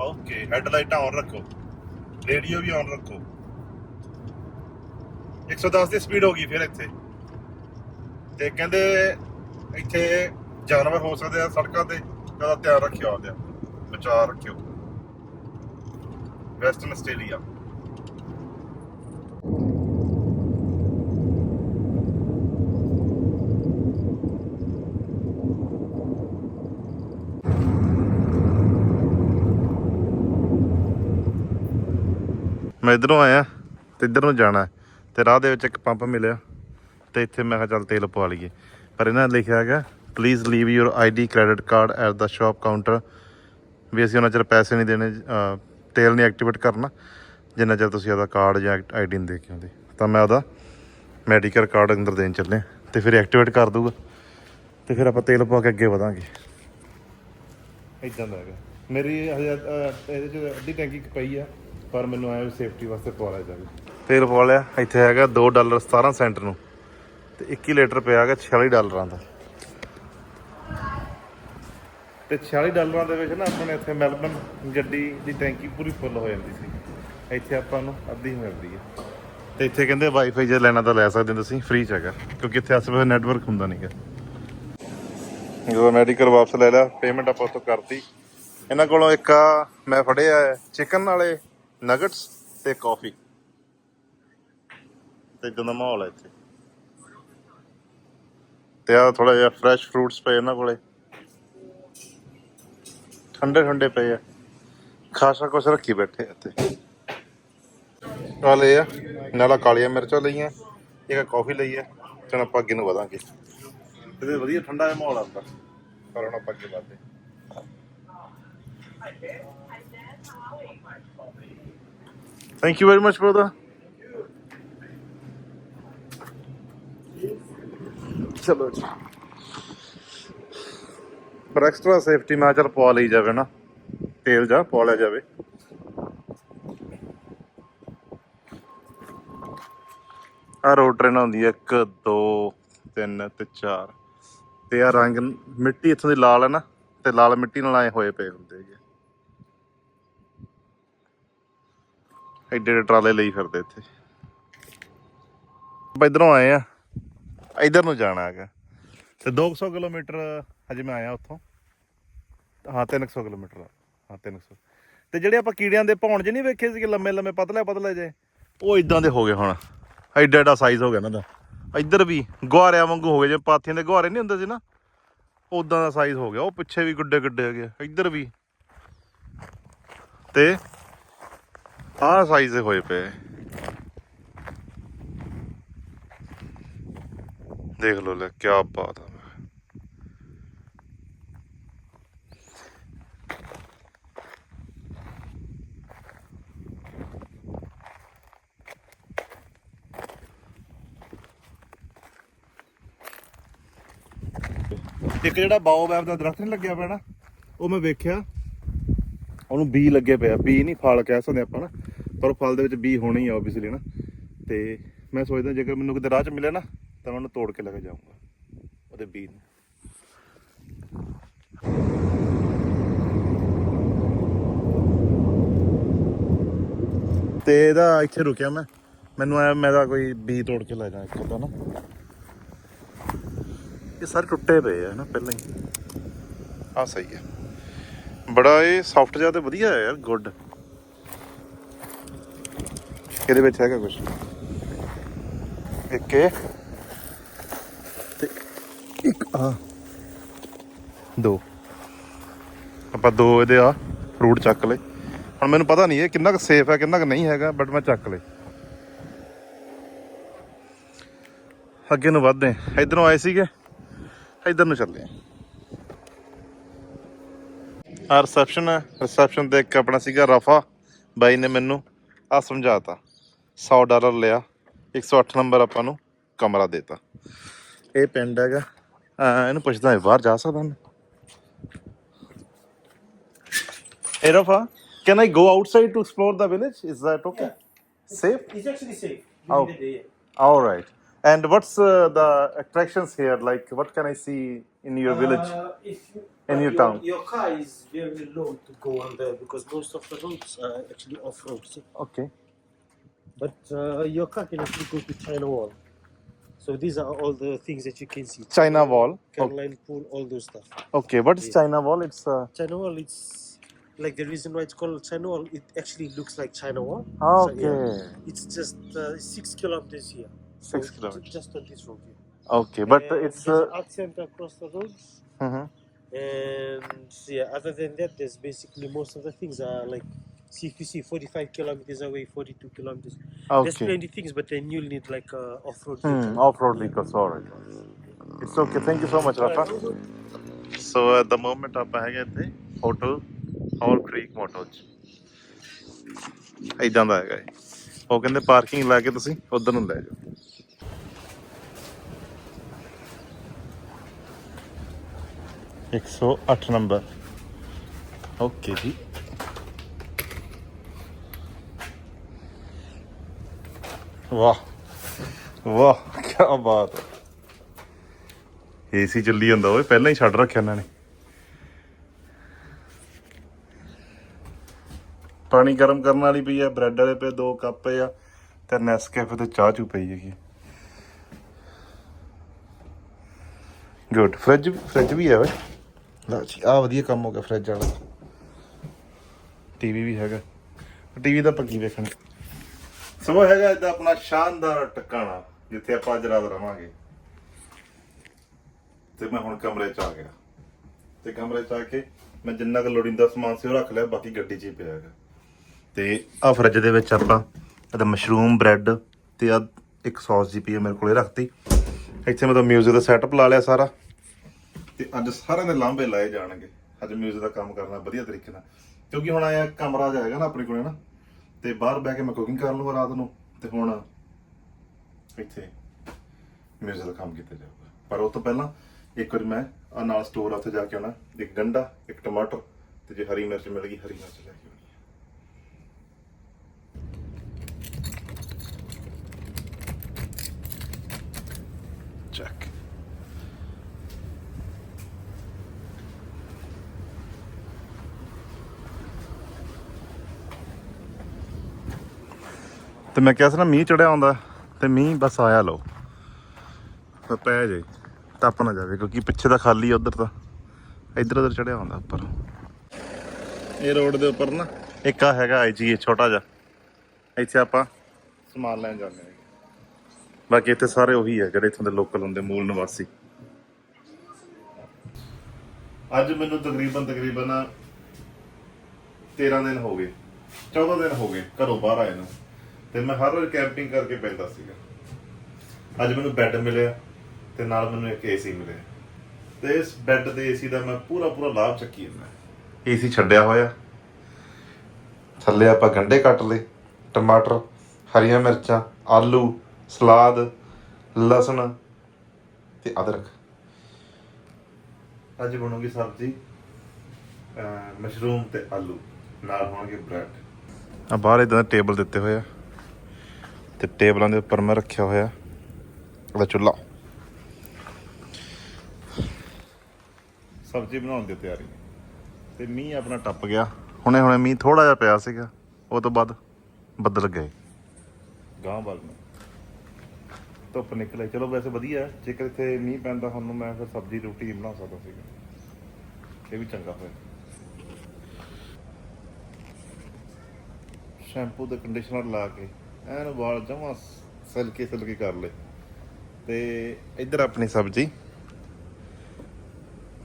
ਓਕੇ ਹੈਡਲਾਈਟ ਔਨ ਰੱਖੋ। ਰੇਡੀਓ ਵੀ ਔਨ ਰੱਖੋ। 110 ਦੀ ਸਪੀਡ ਹੋ ਗਈ ਫਿਰ ਇੱਥੇ। ਤੇ ਕਹਿੰਦੇ ਇੱਥੇ ਜਾਨਵਰ ਹੋ ਸਕਦੇ ਆ ਸੜਕਾਂ ਤੇ ਉਹਦਾ ਧਿਆਨ ਰੱਖਿਓ ਆਪਦਾ। ਬਚਾਅ ਰੱਖਿਓ। ਵੈਸਟਰਨ ਆਸਟ੍ਰੇਲੀਆ ਮੈਂ ਇਧਰੋਂ ਆਇਆ ਤੇ ਇਧਰ ਨੂੰ ਜਾਣਾ ਹੈ। ਤੇ ਰਾਹ ਦੇ ਵਿੱਚ ਇੱਕ ਪੰਪ ਮਿਲਿਆ ਤੇ ਇੱਥੇ ਮੈਂ ਕਿਹਾ ਚੱਲ ਤੇਲ ਪਵਾ ਲਈਏ। ਪਰ ਇਹਨਾਂ ਨੇ ਲਿਖਿਆ ਹੈਗਾ please leave your ID credit card at the shop counter ਵੀ ਅਸੀਂ ਉਹਨਾਂ ਚਿਰ ਪੈਸੇ ਨਹੀਂ ਦੇਣੇ ਤੇਲ ਨਹੀਂ ਐਕਟੀਵੇਟ ਕਰਨਾ, ਜਿੰਨਾ ਚਿਰ ਤੁਸੀਂ ਆਪਦਾ ਕਾਰਡ ਜਾਂ ਆਈਡੀ ਨਹੀਂ ਦੇ ਕੇ ਆਉਂਦੇ। ਤਾਂ ਮੈਂ ਉਹਦਾ ਮੈਡੀਕਲ ਕਾਰਡ ਅੰਦਰ ਦੇਣ ਚੱਲੇ ਹਾਂ ਤੇ ਫਿਰ ਐਕਟੀਵੇਟ ਕਰ ਦੂਗਾ ਤੇ ਫਿਰ ਆਪਾਂ ਤੇਲ ਪਵਾ ਕੇ ਅੱਗੇ ਵਧਾਂਗੇ। ਇਦਾਂ ਦਾ ਹੈਗਾ। ਮੇਰੀ ਹਜੇ ਇਹਦੇ ਚ ਅੱਧੀ ਟੈਂਕੀ ਕੁ ਪਈ ਆ। ਪਰ ਮੈਨੂੰ ਆਇਆ ਸੇਫਟੀ ਵਾਸਤੇ ਪਵਾ ਲਿਆ ਜਾਵੇ। ਤੇਲ ਪਵਾ ਲਿਆ ਇੱਥੇ ਹੈਗਾ 2 ਡਾਲਰ 17 ਸੈਂਟ ਨੂੰ। ਤੇ 21 ਲੀਟਰ ਪਿਆ ਹੈਗਾ 46 ਡਾਲਰਾਂ ਦਾ। ਤੇ 46 ਡਾਲਰਾਂ ਦੇ ਵਿੱਚ ਨਾ ਆਪਣੇ ਇੱਥੇ ਮੈਲਬਨ ਗੱਡੀ ਦੀ ਟੈਂਕੀ ਪੂਰੀ ਫੁੱਲ ਹੋ ਜਾਂਦੀ ਸੀ। ਇੱਥੇ ਆਪਾਂ ਨੂੰ ਅੱਧੀ ਮਿਲਦੀ ਹੈ। ਤੇ ਇੱਥੇ ਕਹਿੰਦੇ ਵਾਈਫਾਈ ਜੇ ਲੈਣਾ ਤਾਂ ਲੈ ਸਕਦੇ ਹੋ ਤੁਸੀਂ ਫ੍ਰੀ ਚ ਹੈਗਾ। ਕਿਉਂਕਿ ਇੱਥੇ ਆਸ-ਪਾਸੇ ਨੈਟਵਰਕ ਹੁੰਦਾ ਨਹੀਂਗਾ ਜਦੋਂ ਮੈਡੀਕਲ ਵਾਪਸ ਲੈ ਲਿਆ ਪੇਮੈਂਟ ਆਪਾਂ ਉੱਥੋਂ ਕਰਤੀ। ਇਹਨਾਂ ਕੋਲੋਂ ਇੱਕ ਆ ਮੈਂ ਫੜਿਆ ਚਿਕਨ ਵਾਲੇ ਨਗਟਸ ਤੇ ਕਾਫੀ। ਤੇ ਇਦਾਂ ਦਾ ਮਾਹੌਲ ਹੈ ਇੱਥੇ। ਤੇ ਆ ਥੋੜਾ ਜਿਹਾ ਫਰੈਸ਼ ਫਰੂਟਸ ਪਏ ਇਹਨਾਂ ਕੋਲੇ। ਠੰਡੇ ਠੰਡੇ ਪਏ ਆ। ਖਾਸਾ ਕੁਛ ਰੱਖੀ ਬੈਠੇ ਆ ਇੱਥੇ। ਆ ਲਏ ਆ ਨਾਲਾ ਕਾਲੀਆਂ ਮਿਰਚਾਂ ਲਈਆਂ ਇੱਕ ਕਾਫੀ ਲਈ ਆ ਚਲ ਆਪਾਂ ਅੱਗੇ ਨੂੰ ਵਧਾਂਗੇ। ਇਹਦੇ ਵਧੀਆ ਠੰਡਾ ਜਿਹਾ ਮਾਹੌਲ ਆਉਂਦਾ ਪਰ ਹੁਣ ਆਪਾਂ ਅੱਗੇ ਵਧਦੇ। Thank you very much brother ਚਲੋ ਜੀ। ਪਰ ਐਕਸਟਰਾ ਸੇਫਟੀ ਮੈਂ ਕਿਹਾ ਪਵਾ ਲਈ ਜਾਵੇ ਨਾ। ਤੇਲ ਜਾ, ਪਵਾ ਲਿਆ ਜਾਵੇ। ਆ ਰੋਡ ਟ੍ਰੇਨ ਆਉਂਦੀ ਹੈ। 1 2 3 ਤੇ 4 ਤੇ ਆ ਰੰਗ ਮਿੱਟੀ ਇੱਥੋਂ ਦੀ ਲਾਲ ਹੈ ਨਾ। ਤੇ ਲਾਲ ਮਿੱਟੀ ਨਾਲ ਆਏ ਹੋਏ ਪਏ ਹੁੰਦੇ ਹੈਗੇ। ਐਡੇ ਐਡੇ ਟਰਾਲੇ ਲਈ ਫਿਰਦੇ ਇੱਥੇ। ਆਪਾਂ ਇਧਰੋਂ ਆਏ ਆ। ਇਧਰ ਨੂੰ ਜਾਣਾ ਹੈਗਾ। ਤੇ 200 ਕਿਲੋਮੀਟਰ ਹਜੇ ਮੈਂ ਆਇਆ ਉੱਥੋਂ। ਹਾਂ 300 ਕਿਲੋਮੀਟਰ। ਹਾਂ 300 ਤੇ ਜਿਹੜੇ ਆਪਾਂ ਕੀੜਿਆਂ ਦੇ ਭੌਣ ਜੇ ਨਹੀਂ ਵੇਖੇ ਸੀਗੇ, ਲੰਮੇ ਲੰਮੇ, ਪਤਲੇ ਪਤਲੇ ਜੇ ਉਹ ਇਦਾਂ ਦੇ ਹੋ ਗਏ ਹੁਣ। ਐਡਾ ਐਡਾ ਸਾਈਜ਼ ਹੋ ਗਿਆ ਇਹਨਾਂ ਦਾ। ਇੱਧਰ ਵੀ ਗੁਆਰਿਆਂ ਵਾਂਗੂ ਹੋ ਗਏ। ਜਿਵੇਂ ਪਾਥੀਆਂ ਦੇ ਗੁਆਰੇ ਨਹੀਂ ਹੁੰਦੇ ਸੀ ਨਾ ਉਦਾਂ ਦਾ ਸਾਈਜ਼ ਹੋ ਗਿਆ। ਉਹ ਪਿੱਛੇ ਵੀ ਗੁੱਡੇ ਗੁੱਡੇ ਹੋ ਗਏ ਇੱਧਰ ਵੀ। ਤੇ ਆਹ ਸਾਈਜ਼ ਹੋਏ ਪਏ। ਦੇਖ ਲਓ ਲੈ ਕੀ ਬਾਤ ਆ। ਇੱਕ ਜਿਹੜਾ ਬਾਓਬੈਬ ਦਾ ਦਰਖਤ ਨਹੀਂ ਲੱਗਿਆ ਪਿਆ ਨਾ, ਉਹ ਮੈਂ ਵੇਖਿਆ। ਉਹਨੂੰ ਬੀ ਲੱਗੇ ਪਿਆ ਬੀ ਨਹੀਂ ਫਲ ਕਹਿ ਸਕਦੇ ਆਪਾਂ ਨਾ। ਪਰ ਫਲ ਦੇ ਵਿੱਚ ਬੀ ਹੋਣੇ ਹੀ ਆ ਆਬਵੀਅਸਲੀ ਨਾ ਤੇ ਮੈਂ ਸੋਚਦਾ ਜੇਕਰ ਮੈਨੂੰ ਕਿਤੇ ਰਾਹ 'ਚ ਮਿਲੇ ਨਾ, ਤਾਂ ਮੈਂ ਉਹਨੂੰ ਤੋੜ ਕੇ ਲੈ ਕੇ ਜਾਊਂਗਾ, ਉਹਦੇ ਬੀ ਨੂੰ। ਤੇ ਇਹਦਾ ਇੱਥੇ ਰੁਕਿਆ ਮੈਂ। ਮੈਨੂੰ ਆਇਆ ਮੈਂ ਤਾਂ ਕੋਈ ਬੀ ਤੋੜ ਕੇ ਲੈ ਜਾ ਇੱਕ ਤਾਂ ਨਾ। ਇਹ ਸਾਰੇ ਟੁੱਟੇ ਪਏ ਆ ਨਾ ਪਹਿਲਾਂ ਹੀ। ਆ ਸਹੀ ਹੈ ਬੜਾ ਇਹ ਸੌਫਟ ਜਿਹਾ ਤੇ ਵਧੀਆ ਹੈ ਯਾਰ ਗੁੱਡ ਇਹਦੇ ਵਿੱਚ ਹੈਗਾ ਕੁਝ ਇੱਕ ਇਹ ਤੇ ਇੱਕ ਆ। ਦੋ। ਆਪਾਂ ਦੋ ਇਹਦੇ ਆ ਫਰੂਟ ਚੱਕ ਲਏ। ਹੁਣ ਮੈਨੂੰ ਪਤਾ ਨਹੀਂ ਇਹ ਕਿੰਨਾ ਕੁ ਸੇਫ ਹੈ ਕਿੰਨਾ ਕੁ ਨਹੀਂ ਹੈਗਾ ਬਟ ਮੈਂ ਚੱਕ ਲਏ। ਅੱਗੇ ਨੂੰ ਵੱਧਦੇ ਇਧਰੋਂ ਆਏ ਸੀਗੇ। ਇਧਰ ਨੂੰ ਚੱਲੇ ਆ ਰਿਸੈਪਸ਼ਨ ਹੈ ਰਿਸੈਪਸ਼ਨ ਤੇ ਇੱਕ ਆਪਣਾ ਸੀਗਾ ਰਫਾ। ਬਾਈ ਨੇ ਮੈਨੂੰ ਆ ਸਮਝਾਤਾ। 100 ਡਾਲਰ ਲਿਆ 108 ਨੰਬਰ ਆਪਾਂ ਨੂੰ ਕਮਰਾ ਦੇਤਾ ਇਹ ਪਿੰਡ ਹੈਗਾ ਇਹਨੂੰ ਪੁੱਛਦਾ ਬਾਹਰ ਜਾ ਸਕਦਾ ਮੈਂ Hey Rafa, can I go outside to explore the village? Is that okay? Safe? It's actually safe. Oh. During the day. All right. And what's uh, the attractions here? Like, what can I see in your village? Uh, if you, In but your town. Your car is very low to go on there because most of the roads are actually off road. See? Okay. But uh, your car can actually go to China Wall. So these are all the things that you can see. China Wall. Caroline Pool, all those stuff. okay. What is Yeah. China Wall? It's uh, China Wall, it's like the reason why it's called China Wall. It actually looks like China Wall. So, okay. yeah, it's just uh, six kilometers here. So Six ju- kilometers. Just on this road here. Okay, but And it's there's uh, art center across the roads. mhm. And yeah, other than that, there's basically most of the things are like, see if you see 45 kilometers away, 42 kilometers. There's okay. plenty things, but then you'll need like a off-road. Hmm, off-road vehicles. All right. It's okay. Thank you so much, Rafa. So at the moment ਆਪਾਂ ਹੈਗੇ ਇੱਥੇ ਹੋਟਲ ਹੌਲ ਕ੍ਰੀਕ ਮੋਟਲ ਚ ਇਦਾਂ ਦਾ ਹੈਗਾ ਉਹ ਕਹਿੰਦੇ ਪਾਰਕਿੰਗ ਲਾ ਕੇ ਤੁਸੀਂ ਉਧਰ ਨੂੰ ਲੈ ਜਾਓ ਇੱਕ ਸੌ ਅੱਠ ਨੰਬਰ ਓਕੇ ਜੀ ਵਾਹ ਵਾਹ ਕੀ ਬਾਤ। ਏਸੀ ਚੱਲੀ ਜਾਂਦਾ ਓਏ, ਪਹਿਲਾਂ ਹੀ ਛੱਡ ਰੱਖਿਆ ਇਹਨਾਂ ਨੇ। ਪਾਣੀ ਗਰਮ ਕਰਨ ਵਾਲੀ ਪਈ ਆ, ਬ੍ਰੈਡ ਵਾਲੇ ਪਏ, ਦੋ ਕੱਪ ਪਏ ਆ, ਤੇ ਨੈਸਕੈਫੇ ਤੇ ਚਾਹ ਚੂ ਪਈ ਹੈਗੀ। ਗੁੱਡ ਫ੍ਰਿਜ ਫ੍ਰਿਜ ਵੀ ਹੈ ਓਏ। ਲਓ ਜੀ ਆ ਵਧੀਆ ਕੰਮ ਹੋ ਗਿਆ ਫ੍ਰਿਜ ਵਾਲਾ। ਟੀਵੀ ਵੀ ਹੈਗਾ। ਟੀਵੀ ਦਾ ਪੱਕੀ ਵੇਖਣ? ਸੋ ਹੈਗਾ ਇਹਦਾ ਆਪਣਾ ਸ਼ਾਨਦਾਰ ਟਿਕਾਣਾ ਜਿੱਥੇ ਆਪਾਂ ਅੱਜ ਰਾਤ ਰਵਾਂਗੇ ਤੇ ਮੈਂ ਹੁਣ ਕਮਰੇ 'ਚ ਆ ਗਿਆ ਤੇ ਕਮਰੇ 'ਚ ਆ ਕੇ ਮੈਂ ਜਿੰਨਾ ਕੁ ਲੋੜੀਂਦਾ ਸਮਾਨ ਸੀ ਉਹ ਰੱਖ ਲਿਆ ਬਾਕੀ ਗੱਡੀ 'ਚ ਹੀ ਪਿਆ ਹੈਗਾ ਤੇ ਆ ਫਰਿੱਜ ਦੇ ਵਿੱਚ ਆਪਾਂ ਇਹਦਾ ਮਸ਼ਰੂਮ ਬ੍ਰੈਡ ਤੇ ਆ ਇੱਕ ਸੌਸ ਜੀ ਪਈ ਹੈ ਮੇਰੇ ਕੋਲੇ ਰੱਖਤੀ ਇੱਥੇ ਮੈਂ ਤਾਂ 뮤직 ਦਾ ਸੈਟਅਪ ਲਾ ਲਿਆ ਸਾਰਾ ਤੇ ਅੱਜ ਸਾਰਿਆਂ ਦੇ ਲਾਂਭੇ ਲਾਏ ਜਾਣਗੇ ਅੱਜ 뮤직 ਦਾ ਕੰਮ ਕਰਨਾ ਵਧੀਆ ਤਰੀਕੇ ਨਾਲ ਕਿਉਂਕਿ ਹੁਣ ਆਇਆ ਕਮਰਾ ਜਿਹਾ ਹੈਗਾ ਨਾ ਆਪਣੇ ਕੋਲੇ ਨਾ ਤੇ ਬਾਹਰ ਬਹਿ ਕੇ ਮੈਂ ਕੁਕਿੰਗ ਕਰ ਲੂੰਗਾ ਰਾਤ ਨੂੰ ਤੇ ਹੁਣ ਇੱਥੇ ਮਿਊਜ਼ਿਕ ਦਾ ਕੰਮ ਕੀਤਾ ਜਾਊਗਾ। ਪਰ ਉਹ ਤੋਂ ਪਹਿਲਾਂ ਇੱਕ ਵਾਰ ਮੈਂ ਆ ਨਾਲ ਸਟੋਰ ਉੱਥੇ ਜਾ ਕੇ ਆਉਣਾ। ਇੱਕ ਗੰਡਾ, ਇੱਕ ਟਮਾਟਰ ਤੇ ਜੇ ਹਰੀ ਮਿਰਚ ਮਿਲ ਗਈ, ਹਰੀ ਮਿਰਚ ਲੈ ਕੇ ਆਉਣੀ ਹੈ ਚੱਕ ਤੇ ਮੈਂ ਕਿਹਾ ਸੀ ਨਾ, ਮੀਂਹ ਚੜਿਆ ਆਉਂਦਾ ਤੇ ਮੀਂਹ ਬਸ ਆਇਆ, ਲਓ। ਤਾਂ ਪੈ ਜੇ, ਟੱਪ ਨਾ ਜਾਵੇ, ਕਿਉਂਕਿ ਪਿੱਛੇ ਤਾਂ ਖਾਲੀ ਆ ਉਧਰ ਤਾਂ। ਇੱਧਰ ਉਧਰ ਚੜਿਆ ਆਉਂਦਾ ਉੱਪਰ। ਇਹ ਰੋਡ ਦੇ ਉੱਪਰ ਨਾ, ਇੱਕ ਆ ਹੈਗਾ ਆਈਜੀਏ ਛੋਟਾ ਜਿਹਾ। ਇੱਥੇ ਆਪਾਂ ਸਮਾਨ ਲੈਣ ਜਾਂਦੇ ਹਾਂ। ਬਾਕੀ ਇੱਥੇ ਸਾਰੇ ਉਹੀ ਹੈ ਜਿਹੜੇ ਇੱਥੋਂ ਦੇ ਲੋਕਲ ਹੁੰਦੇ, ਮੂਲ ਨਿਵਾਸੀ। ਅੱਜ ਮੈਨੂੰ ਤਕਰੀਬਨ ਤਕਰੀਬਨ 13 ਦਿਨ ਹੋ ਗਏ 14 ਦਿਨ ਹੋ ਗਏ, ਘਰੋਂ ਬਾਹਰ ਆਏ ਨੂੰ। ਤੇ ਮੈਂ ਹਰ ਰੋਜ਼ ਕੈਂਪਿੰਗ ਕਰਕੇ ਪੈਂਦਾ ਸੀਗਾ। ਅੱਜ ਮੈਨੂੰ ਬੈੱਡ ਮਿਲਿਆ ਤੇ ਨਾਲ ਮੈਨੂੰ ਇੱਕ ਏਸੀ ਮਿਲਿਆ। ਤੇ ਇਸ ਬੈੱਡ ਤੇ ਏਸੀ ਦਾ ਮੈਂ ਪੂਰਾ ਪੂਰਾ ਲਾਭ ਚੱਕੀ ਜਾਂਦਾ। ਏਸੀ ਛੱਡਿਆ ਹੋਇਆ। ਥੱਲੇ ਆਪਾਂ ਗੰਡੇ ਕੱਟ ਲਏ ਟਮਾਟਰ ਹਰੀਆਂ ਮਿਰਚਾਂ ਆਲੂ ਸਲਾਦ ਲਸਣ ਤੇ ਅਦਰਕ। ਅੱਜ ਬਣੂਗੀ ਸਬਜ਼ੀ ਮਸ਼ਰੂਮ ਤੇ ਆਲੂ। ਨਾਲ ਹੋਣਗੇ ਬ੍ਰੈਡ ਆ ਬਾਹਰ ਇਦਾਂ ਟੇਬਲ ਦਿੱਤੇ ਹੋਏ ਆ। ਤੇ ਟੇਬਲਾਂ ਦੇ ਉੱਪਰ ਮੈਂ ਰੱਖਿਆ ਹੋਇਆ। ਉਹਦਾ ਚੁੱਲ੍ਹਾ। ਸਬਜ਼ੀ ਬਣਾਉਣ ਦੀ ਤਿਆਰੀ। ਤੇ ਮੀਂਹ ਆਪਣਾ ਟੱਪ ਗਿਆ। ਹੁਣੇ ਹੁਣੇ ਮੀਂਹ ਥੋੜਾ ਜਿਹਾ ਪਿਆ ਸੀਗਾ। ਉਹ ਤੋਂ ਬਾਅਦ ਬੱਦਲ ਗਏ। ਗਾਂ ਵੱਲ ਨੂੰ। ਧੁੱਪ ਨਿਕਲੇ। ਚਲੋ ਵੈਸੇ ਵਧੀਆ ਜੇਕਰ ਇੱਥੇ ਮੀਂਹ ਪੈਂਦਾ ਹੁਣ ਮੈਂ ਫਿਰ ਸਬਜ਼ੀ ਰੋਟੀ ਬਣਾ ਸਕਦਾ ਸੀਗਾ। ਇਹ ਵੀ ਚੰਗਾ ਹੋਇਆ। ਸ਼ੈਂਪੂ ਤੇ ਕੰਡੀਸ਼ਨਰ ਲਾ ਕੇ ਐਨ ਵਾਲ ਜਮਾ ਸਿਲਕੇ ਸਿਲਕੇ ਕਰ ਲਏ। ਤੇ ਇੱਧਰ ਆਪਣੀ ਸਬਜ਼ੀ।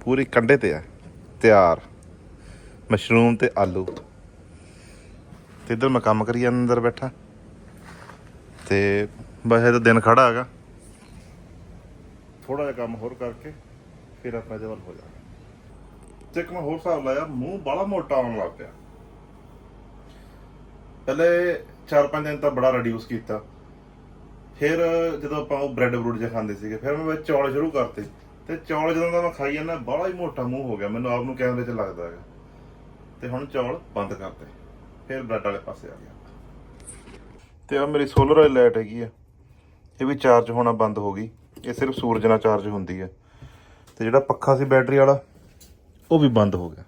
ਪੂਰੀ ਕੰਡੇ ਤੇ ਆ। ਤਿਆਰ। ਮਸ਼ਰੂਮ ਤੇ ਆਲੂ। ਤੇ ਇੱਧਰ ਮੈਂ ਕੰਮ ਕਰੀ ਜਾਂਦਾ ਅੰਦਰ ਬੈਠਾ। ਤੇ ਬਸ ਤਾਂ ਦਿਨ ਖੜਾ ਹੈਗਾ। ਥੋੜਾ ਜਿਹਾ ਕੰਮ ਹੋਰ ਕਰਕੇ ਫਿਰ ਆਪਣਾ ਇਹਦੇ ਵੱਲ ਹੋ ਜਾਣਾ ਤੇ ਮੈਂ ਹੋਰ ਹਿਸਾਬ ਲਾਇਆ, ਮੂੰਹ ਬਾਲਾ ਮੋਟਾ ਆਉਣ ਲੱਗ ਪਿਆ। ਪਹਿਲੇ 4-5 ਦਿਨ ਤਾਂ ਬੜਾ ਰਿਡਿਊਸ ਕੀਤਾ। ਫਿਰ ਜਦੋਂ ਆਪਾਂ ਉਹ ਬ੍ਰੈਡ ਬਰੂਡ ਜਿਹਾ ਖਾਂਦੇ ਸੀਗੇ, ਫਿਰ ਮੈਂ ਵਿੱਚ ਚੌਲ ਸ਼ੁਰੂ ਕਰਤੇ। ਤੇ ਚੌਲ ਜਦੋਂ ਦਾ ਮੈਂ ਖਾਈ ਜਾਂਦਾ, ਬਾਹਲਾ ਹੀ ਮੋਟਾ ਮੂੰਹ ਹੋ ਗਿਆ। ਮੈਨੂੰ ਆਪ ਨੂੰ ਕੈਮਰੇ 'ਚ ਲੱਗਦਾ ਹੈਗਾ। ਤੇ ਹੁਣ ਚੌਲ ਬੰਦ ਕਰਤੇ। ਫਿਰ ਬ੍ਰੈਡ ਵਾਲੇ ਪਾਸੇ ਆ ਗਿਆ। ਤੇ ਆ ਮੇਰੀ ਸੋਲਰ ਵਾਲੀ ਲਾਈਟ ਹੈਗੀ ਆ। ਇਹ ਵੀ ਚਾਰਜ ਹੋਣਾ ਬੰਦ ਹੋ ਗਈ। ਇਹ ਸਿਰਫ ਸੂਰਜ ਨਾਲ ਚਾਰਜ ਹੁੰਦੀ ਹੈ ਤੇ ਜਿਹੜਾ ਪੱਖਾ ਸੀ ਬੈਟਰੀ ਵਾਲਾ, ਉਹ ਵੀ ਬੰਦ ਹੋ ਗਿਆ।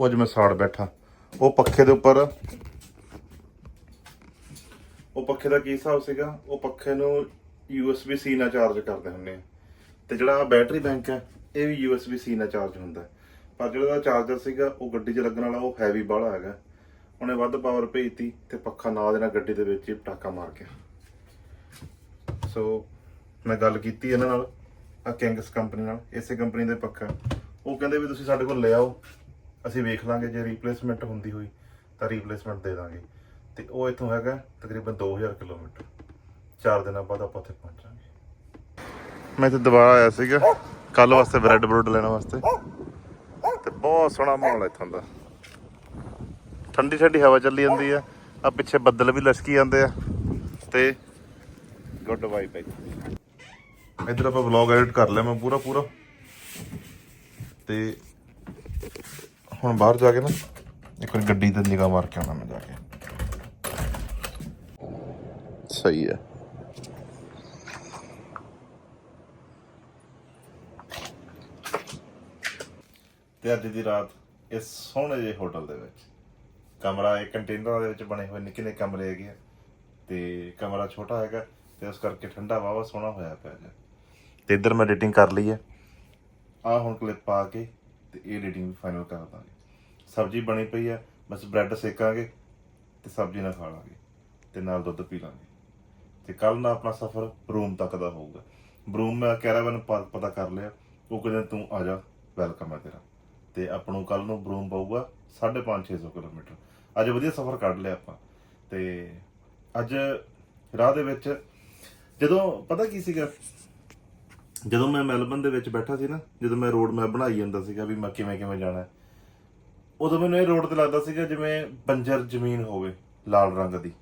ਉਹ ਅੱਜ ਮੈਂ ਸਾੜ ਬੈਠਾ। ਉਹ ਪੱਖੇ ਦੇ ਉੱਪਰ ਉਹ ਪੱਖੇ ਦਾ ਕੀ ਹਿਸਾਬ ਸੀਗਾ? ਉਹ ਪੱਖੇ ਨੂੰ USB C ਨਾਲ ਚਾਰਜ ਕਰਦੇ ਹੁੰਦੇ ਆ। ਤੇ ਜਿਹੜਾ ਬੈਟਰੀ ਬੈਂਕ ਹੈ, ਇਹ ਵੀ USB C ਨਾਲ ਚਾਰਜ ਹੁੰਦਾ ਪਰ ਜਿਹੜਾ ਚਾਰਜਰ ਸੀਗਾ, ਉਹ ਗੱਡੀ 'ਚ ਲੱਗਣ ਵਾਲਾ, ਉਹ ਹੈਵੀ ਬਾਹਲਾ ਹੈਗਾ। ਉਹਨੇ ਵੱਧ ਪਾਵਰ ਭੇਜਤੀ ਤੇ ਪੱਖਾ ਨਾਲ ਦੇ ਨਾਲ ਗੱਡੀ ਦੇ ਵਿੱਚ ਹੀ ਪਟਾਕਾ ਮਾਰ ਗਿਆ। ਸੋ ਮੈਂ ਗੱਲ ਕੀਤੀ ਇਹਨਾਂ ਨਾਲ ਆ ਕਿੰਗਸ ਕੰਪਨੀ ਨਾਲ, ਇਸੇ ਕੰਪਨੀ ਦੇ ਪੱਖਾ। ਉਹ ਕਹਿੰਦੇ ਵੀ ਤੁਸੀਂ ਸਾਡੇ ਕੋਲ ਲੈ ਆਓ, ਅਸੀਂ ਵੇਖ ਲਾਂਗੇ ਜੇ ਰੀਪਲੇਸਮੈਂਟ ਹੁੰਦੀ ਹੋਈ, ਤਾਂ ਰੀਪਲੇਸਮੈਂਟ ਦੇ ਦਾਂਗੇ। ਤੇ ਉਹ ਇੱਥੋਂ ਹੈਗਾ ਤਕਰੀਬਨ 2000 ਕਿਲੋਮੀਟਰ। 4 ਦਿਨਾਂ ਬਾਅਦ ਆਪਾਂ ਉੱਥੇ ਪਹੁੰਚਾਂਗੇ। ਮੈਂ ਇੱਥੇ ਦੁਬਾਰਾ ਆਇਆ ਸੀਗਾ। ਕੱਲ ਵਾਸਤੇ ਬ੍ਰੈਡ ਬਰੂਡ ਲੈਣ ਵਾਸਤੇ। ਤੇ ਬਹੁਤ ਸੋਹਣਾ ਮਾਹੌਲ ਹੈ ਇੱਥੋਂ ਦਾ। ਠੰਡੀ ਠੰਡੀ ਹਵਾ ਚੱਲੀ ਜਾਂਦੀ ਆ। ਆ ਪਿੱਛੇ ਬੱਦਲ ਵੀ ਲਸ਼ਕੀ ਜਾਂਦੇ ਆ। ਤੇ ਗੁੱਡ ਵਾਈਬ ਹੈ ਇੱਧਰ ਆਪਾਂ ਵਲੌਗ ਐਡਿਟ ਕਰ ਲਿਆ ਮੈਂ ਪੂਰਾ ਪੂਰਾ। ਤੇ ਹੁਣ ਬਾਹਰ ਜਾ ਕੇ ਨਾ ਇੱਕ ਵਾਰ ਗੱਡੀ ਤੇ ਨਿਗਾਹ ਮਾਰ ਕੇ ਆਉਣਾ ਮੈਂ ਜਾ ਕੇ। ਸਹੀ ਹੈ। ਤੇ ਅੱਜ ਦੀ ਰਾਤ ਇਸ ਸੋਹਣੇ ਜਿਹੇ ਹੋਟਲ ਦੇ ਵਿੱਚ। ਕਮਰਾ ਇਹ ਕੰਟੇਨਰਾਂ ਦੇ ਵਿੱਚ ਬਣੇ ਹੋਏ ਨਿੱਕੇ ਨਿੱਕੇ ਕਮਰੇ ਹੈਗੇ ਆ। ਤੇ ਕਮਰਾ ਛੋਟਾ ਹੈਗਾ ਤੇ ਉਸ ਕਰਕੇ ਠੰਡਾ ਵਾਵਾ ਸੋਹਣਾ ਹੋਇਆ ਪਿਆ ਹੈ ਤੇ ਇੱਧਰ ਮੈਂ ਐਡੀਟਿੰਗ ਕਰ ਲਈ ਹੈ। ਆ ਹੁਣ ਕਲਿੱਪ ਪਾ ਕੇ ਤੇ ਇਹ ਐਡੀਟਿੰਗ ਫਾਈਨਲ ਕਰ ਦਾਂਗੇ। ਸਬਜ਼ੀ ਬਣੀ ਪਈ ਹੈ, ਬਸ ਬ੍ਰੈਡ ਸੇਕਾਂਗੇ ਤੇ ਸਬਜ਼ੀ ਨਾਲ ਖਾ ਲਾਂਗੇ ਤੇ ਨਾਲ ਦੁੱਧ ਪੀ ਲਾਂਗੇ। ਤੇ ਕੱਲ ਦਾ ਆਪਣਾ ਸਫ਼ਰ ਬਰੂਮ ਤੱਕ ਦਾ ਹੋਊਗਾ। ਬਰੂਮ ਮੈਂ ਕੈਰਾਵਨ ਪਾਰਕ ਪਤਾ ਕਰ ਲਿਆ। ਉਹ ਕਹਿੰਦੇ ਤੂੰ ਆ ਜਾ ਵੈਲਕਮ ਹੈ ਤੇਰਾ। ਤੇ ਆਪਾਂ ਨੂੰ ਕੱਲ ਨੂੰ ਬਰੂਮ ਪਊਗਾ 5.5 600 ਕਿਲੋਮੀਟਰ। ਅੱਜ ਵਧੀਆ ਸਫ਼ਰ ਕੱਢ ਲਿਆ ਆਪਾਂ। ਤੇ ਅੱਜ ਰਾਹ ਦੇ ਵਿੱਚ ਜਦੋਂ ਪਤਾ ਕੀ ਸੀਗਾ? ਜਦੋਂ ਮੈਂ ਮੈਲਬਨ ਦੇ ਵਿੱਚ ਬੈਠਾ ਸੀ ਨਾ ਜਦੋਂ ਮੈਂ ਰੋਡ ਮੈਪ ਬਣਾਈ ਜਾਂਦਾ ਸੀਗਾ ਵੀ ਮੈਂ ਕਿਵੇਂ ਕਿਵੇਂ ਜਾਣਾ ਹੈ, ਉਦੋਂ ਮੈਨੂੰ ਇਹ ਰੋਡ ਤੇ ਲੱਗਦਾ ਸੀਗਾ ਜਿਵੇਂ ਬੰਜਰ ਜ਼ਮੀਨ ਹੋਵੇ ਲਾਲ ਰੰਗ ਦੀ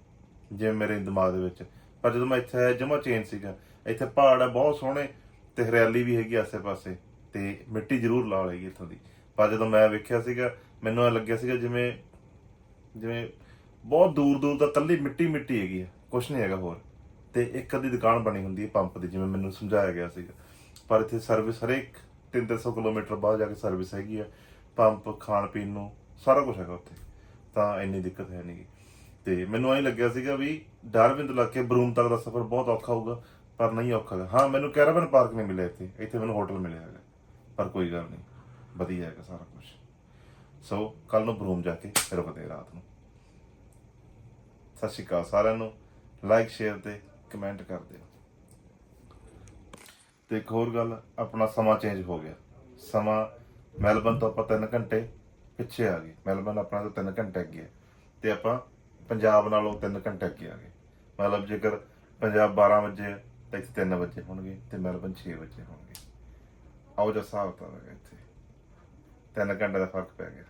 ਜਿਵੇਂ ਮੇਰੇ ਦਿਮਾਗ ਦੇ ਵਿੱਚ। ਪਰ ਜਦੋਂ ਮੈਂ ਇੱਥੇ ਆਇਆ ਜਮਾ ਚੇਂਜ ਸੀਗਾ, ਇੱਥੇ ਪਹਾੜ ਹੈ ਬਹੁਤ ਸੋਹਣੇ ਤੇ ਹਰਿਆਲੀ ਵੀ ਹੈਗੀ ਆਸੇ-ਪਾਸੇ ਤੇ ਮਿੱਟੀ ਜ਼ਰੂਰ ਲਾਲ ਹੈਗੀ ਇੱਥੋਂ ਦੀ। ਪਰ ਜਦੋਂ ਮੈਂ ਵੇਖਿਆ ਸੀਗਾ, ਮੈਨੂੰ ਇਹ ਲੱਗਿਆ ਸੀਗਾ ਜਿਵੇਂ ਜਿਵੇਂ ਬਹੁਤ ਦੂਰ ਦੂਰ ਤੱਕ ਕੱਲੀ ਮਿੱਟੀ ਮਿੱਟੀ ਹੈਗੀ ਆ ਕੁਝ ਨਹੀਂ ਹੈਗਾ ਹੋਰ। ਤੇ ਇੱਕ ਅੱਧੀ ਦੁਕਾਨ ਬਣੀ ਹੁੰਦੀ ਹੈ ਪੰਪ ਦੀ, ਜਿਵੇਂ ਮੈਨੂੰ ਸਮਝਾਇਆ ਗਿਆ ਸੀਗਾ। ਪਰ ਇੱਥੇ ਸਰਵਿਸ ਹਰੇਕ 300 ਕਿਲੋਮੀਟਰ ਬਾਅਦ ਜਾ ਕੇ ਸਰਵਿਸ ਹੈਗੀ ਆ, ਪੰਪ ਖਾਣ ਪੀਣ ਨੂੰ, ਸਾਰਾ ਕੁਝ ਹੈਗਾ ਉੱਥੇ। ਤਾਂ ਇੰਨੀ ਦਿੱਕਤ ਹੈ ਨਹੀਂ। ਤੇ ਮੈਨੂੰ ਐਂ ਲੱਗਿਆ ਸੀਗਾ ਵੀ ਡਾਰਵਿੰਦ ਲੱਗ ਕੇ ਬਰੂਮ ਤੱਕ ਦਾ ਸਫ਼ਰ ਬਹੁਤ ਔਖਾ ਹੋਊਗਾ, ਪਰ ਨਹੀਂ ਔਖਾ ਹੈਗਾ। ਹਾਂ, ਮੈਨੂੰ ਕੈਰਾਵਨ ਪਾਰਕ ਨਹੀਂ ਮਿਲਿਆ ਇੱਥੇ। ਇੱਥੇ ਮੈਨੂੰ ਹੋਟਲ ਮਿਲਿਆ ਹੈਗਾ, ਪਰ ਕੋਈ ਗੱਲ ਨਹੀਂ। ਵਧੀਆ ਹੈਗਾ ਸਾਰਾ ਕੁਝ ਸੋ ਕੱਲ ਨੂੰ ਬਰੂਮ ਜਾ ਕੇ ਰੁਕਦੇ ਰਾਤ ਨੂੰ। ਸਤਿ ਸ਼੍ਰੀ ਅਕਾਲ ਸਾਰਿਆਂ ਨੂੰ। ਲਾਈਕ ਸ਼ੇਅਰ ਤੇ ਕਮੈਂਟ ਕਰ ਦਿਓ ਤੇ ਇੱਕ ਹੋਰ ਗੱਲ, ਆਪਣਾ ਸਮਾਂ ਚੇਂਜ ਹੋ ਗਿਆ। ਸਮਾਂ ਮੈਲਬਨ ਤੋਂ ਆਪਾਂ 3 ਘੰਟੇ ਪਿੱਛੇ ਆ ਗਏ। ਮੈਲਬਨ ਆਪਣਾ ਤੋਂ 3 ਘੰਟੇ ਅੱਗੇ ਹੈ। ਤੇ ਆਪਾਂ ਪੰਜਾਬ ਨਾਲੋਂ 3 ਘੰਟੇ ਅੱਗੇ ਆ ਗਏ। ਮਤਲਬ ਜੇਕਰ ਪੰਜਾਬ 12 ਵਜੇ ਤਾਂ ਇੱਥੇ 3 ਵਜੇ ਹੋਣਗੇ ਤੇ ਮੈਲਬਨ 6 ਵਜੇ ਹੋਣਗੇ। ਆਓ ਜਿਹਾ ਹਿਸਾਬ ਤਾਂ ਹੈਗਾ ਇੱਥੇ। 3 ਘੰਟੇ ਦਾ ਫ਼ਰਕ ਪੈ ਗਿਆ।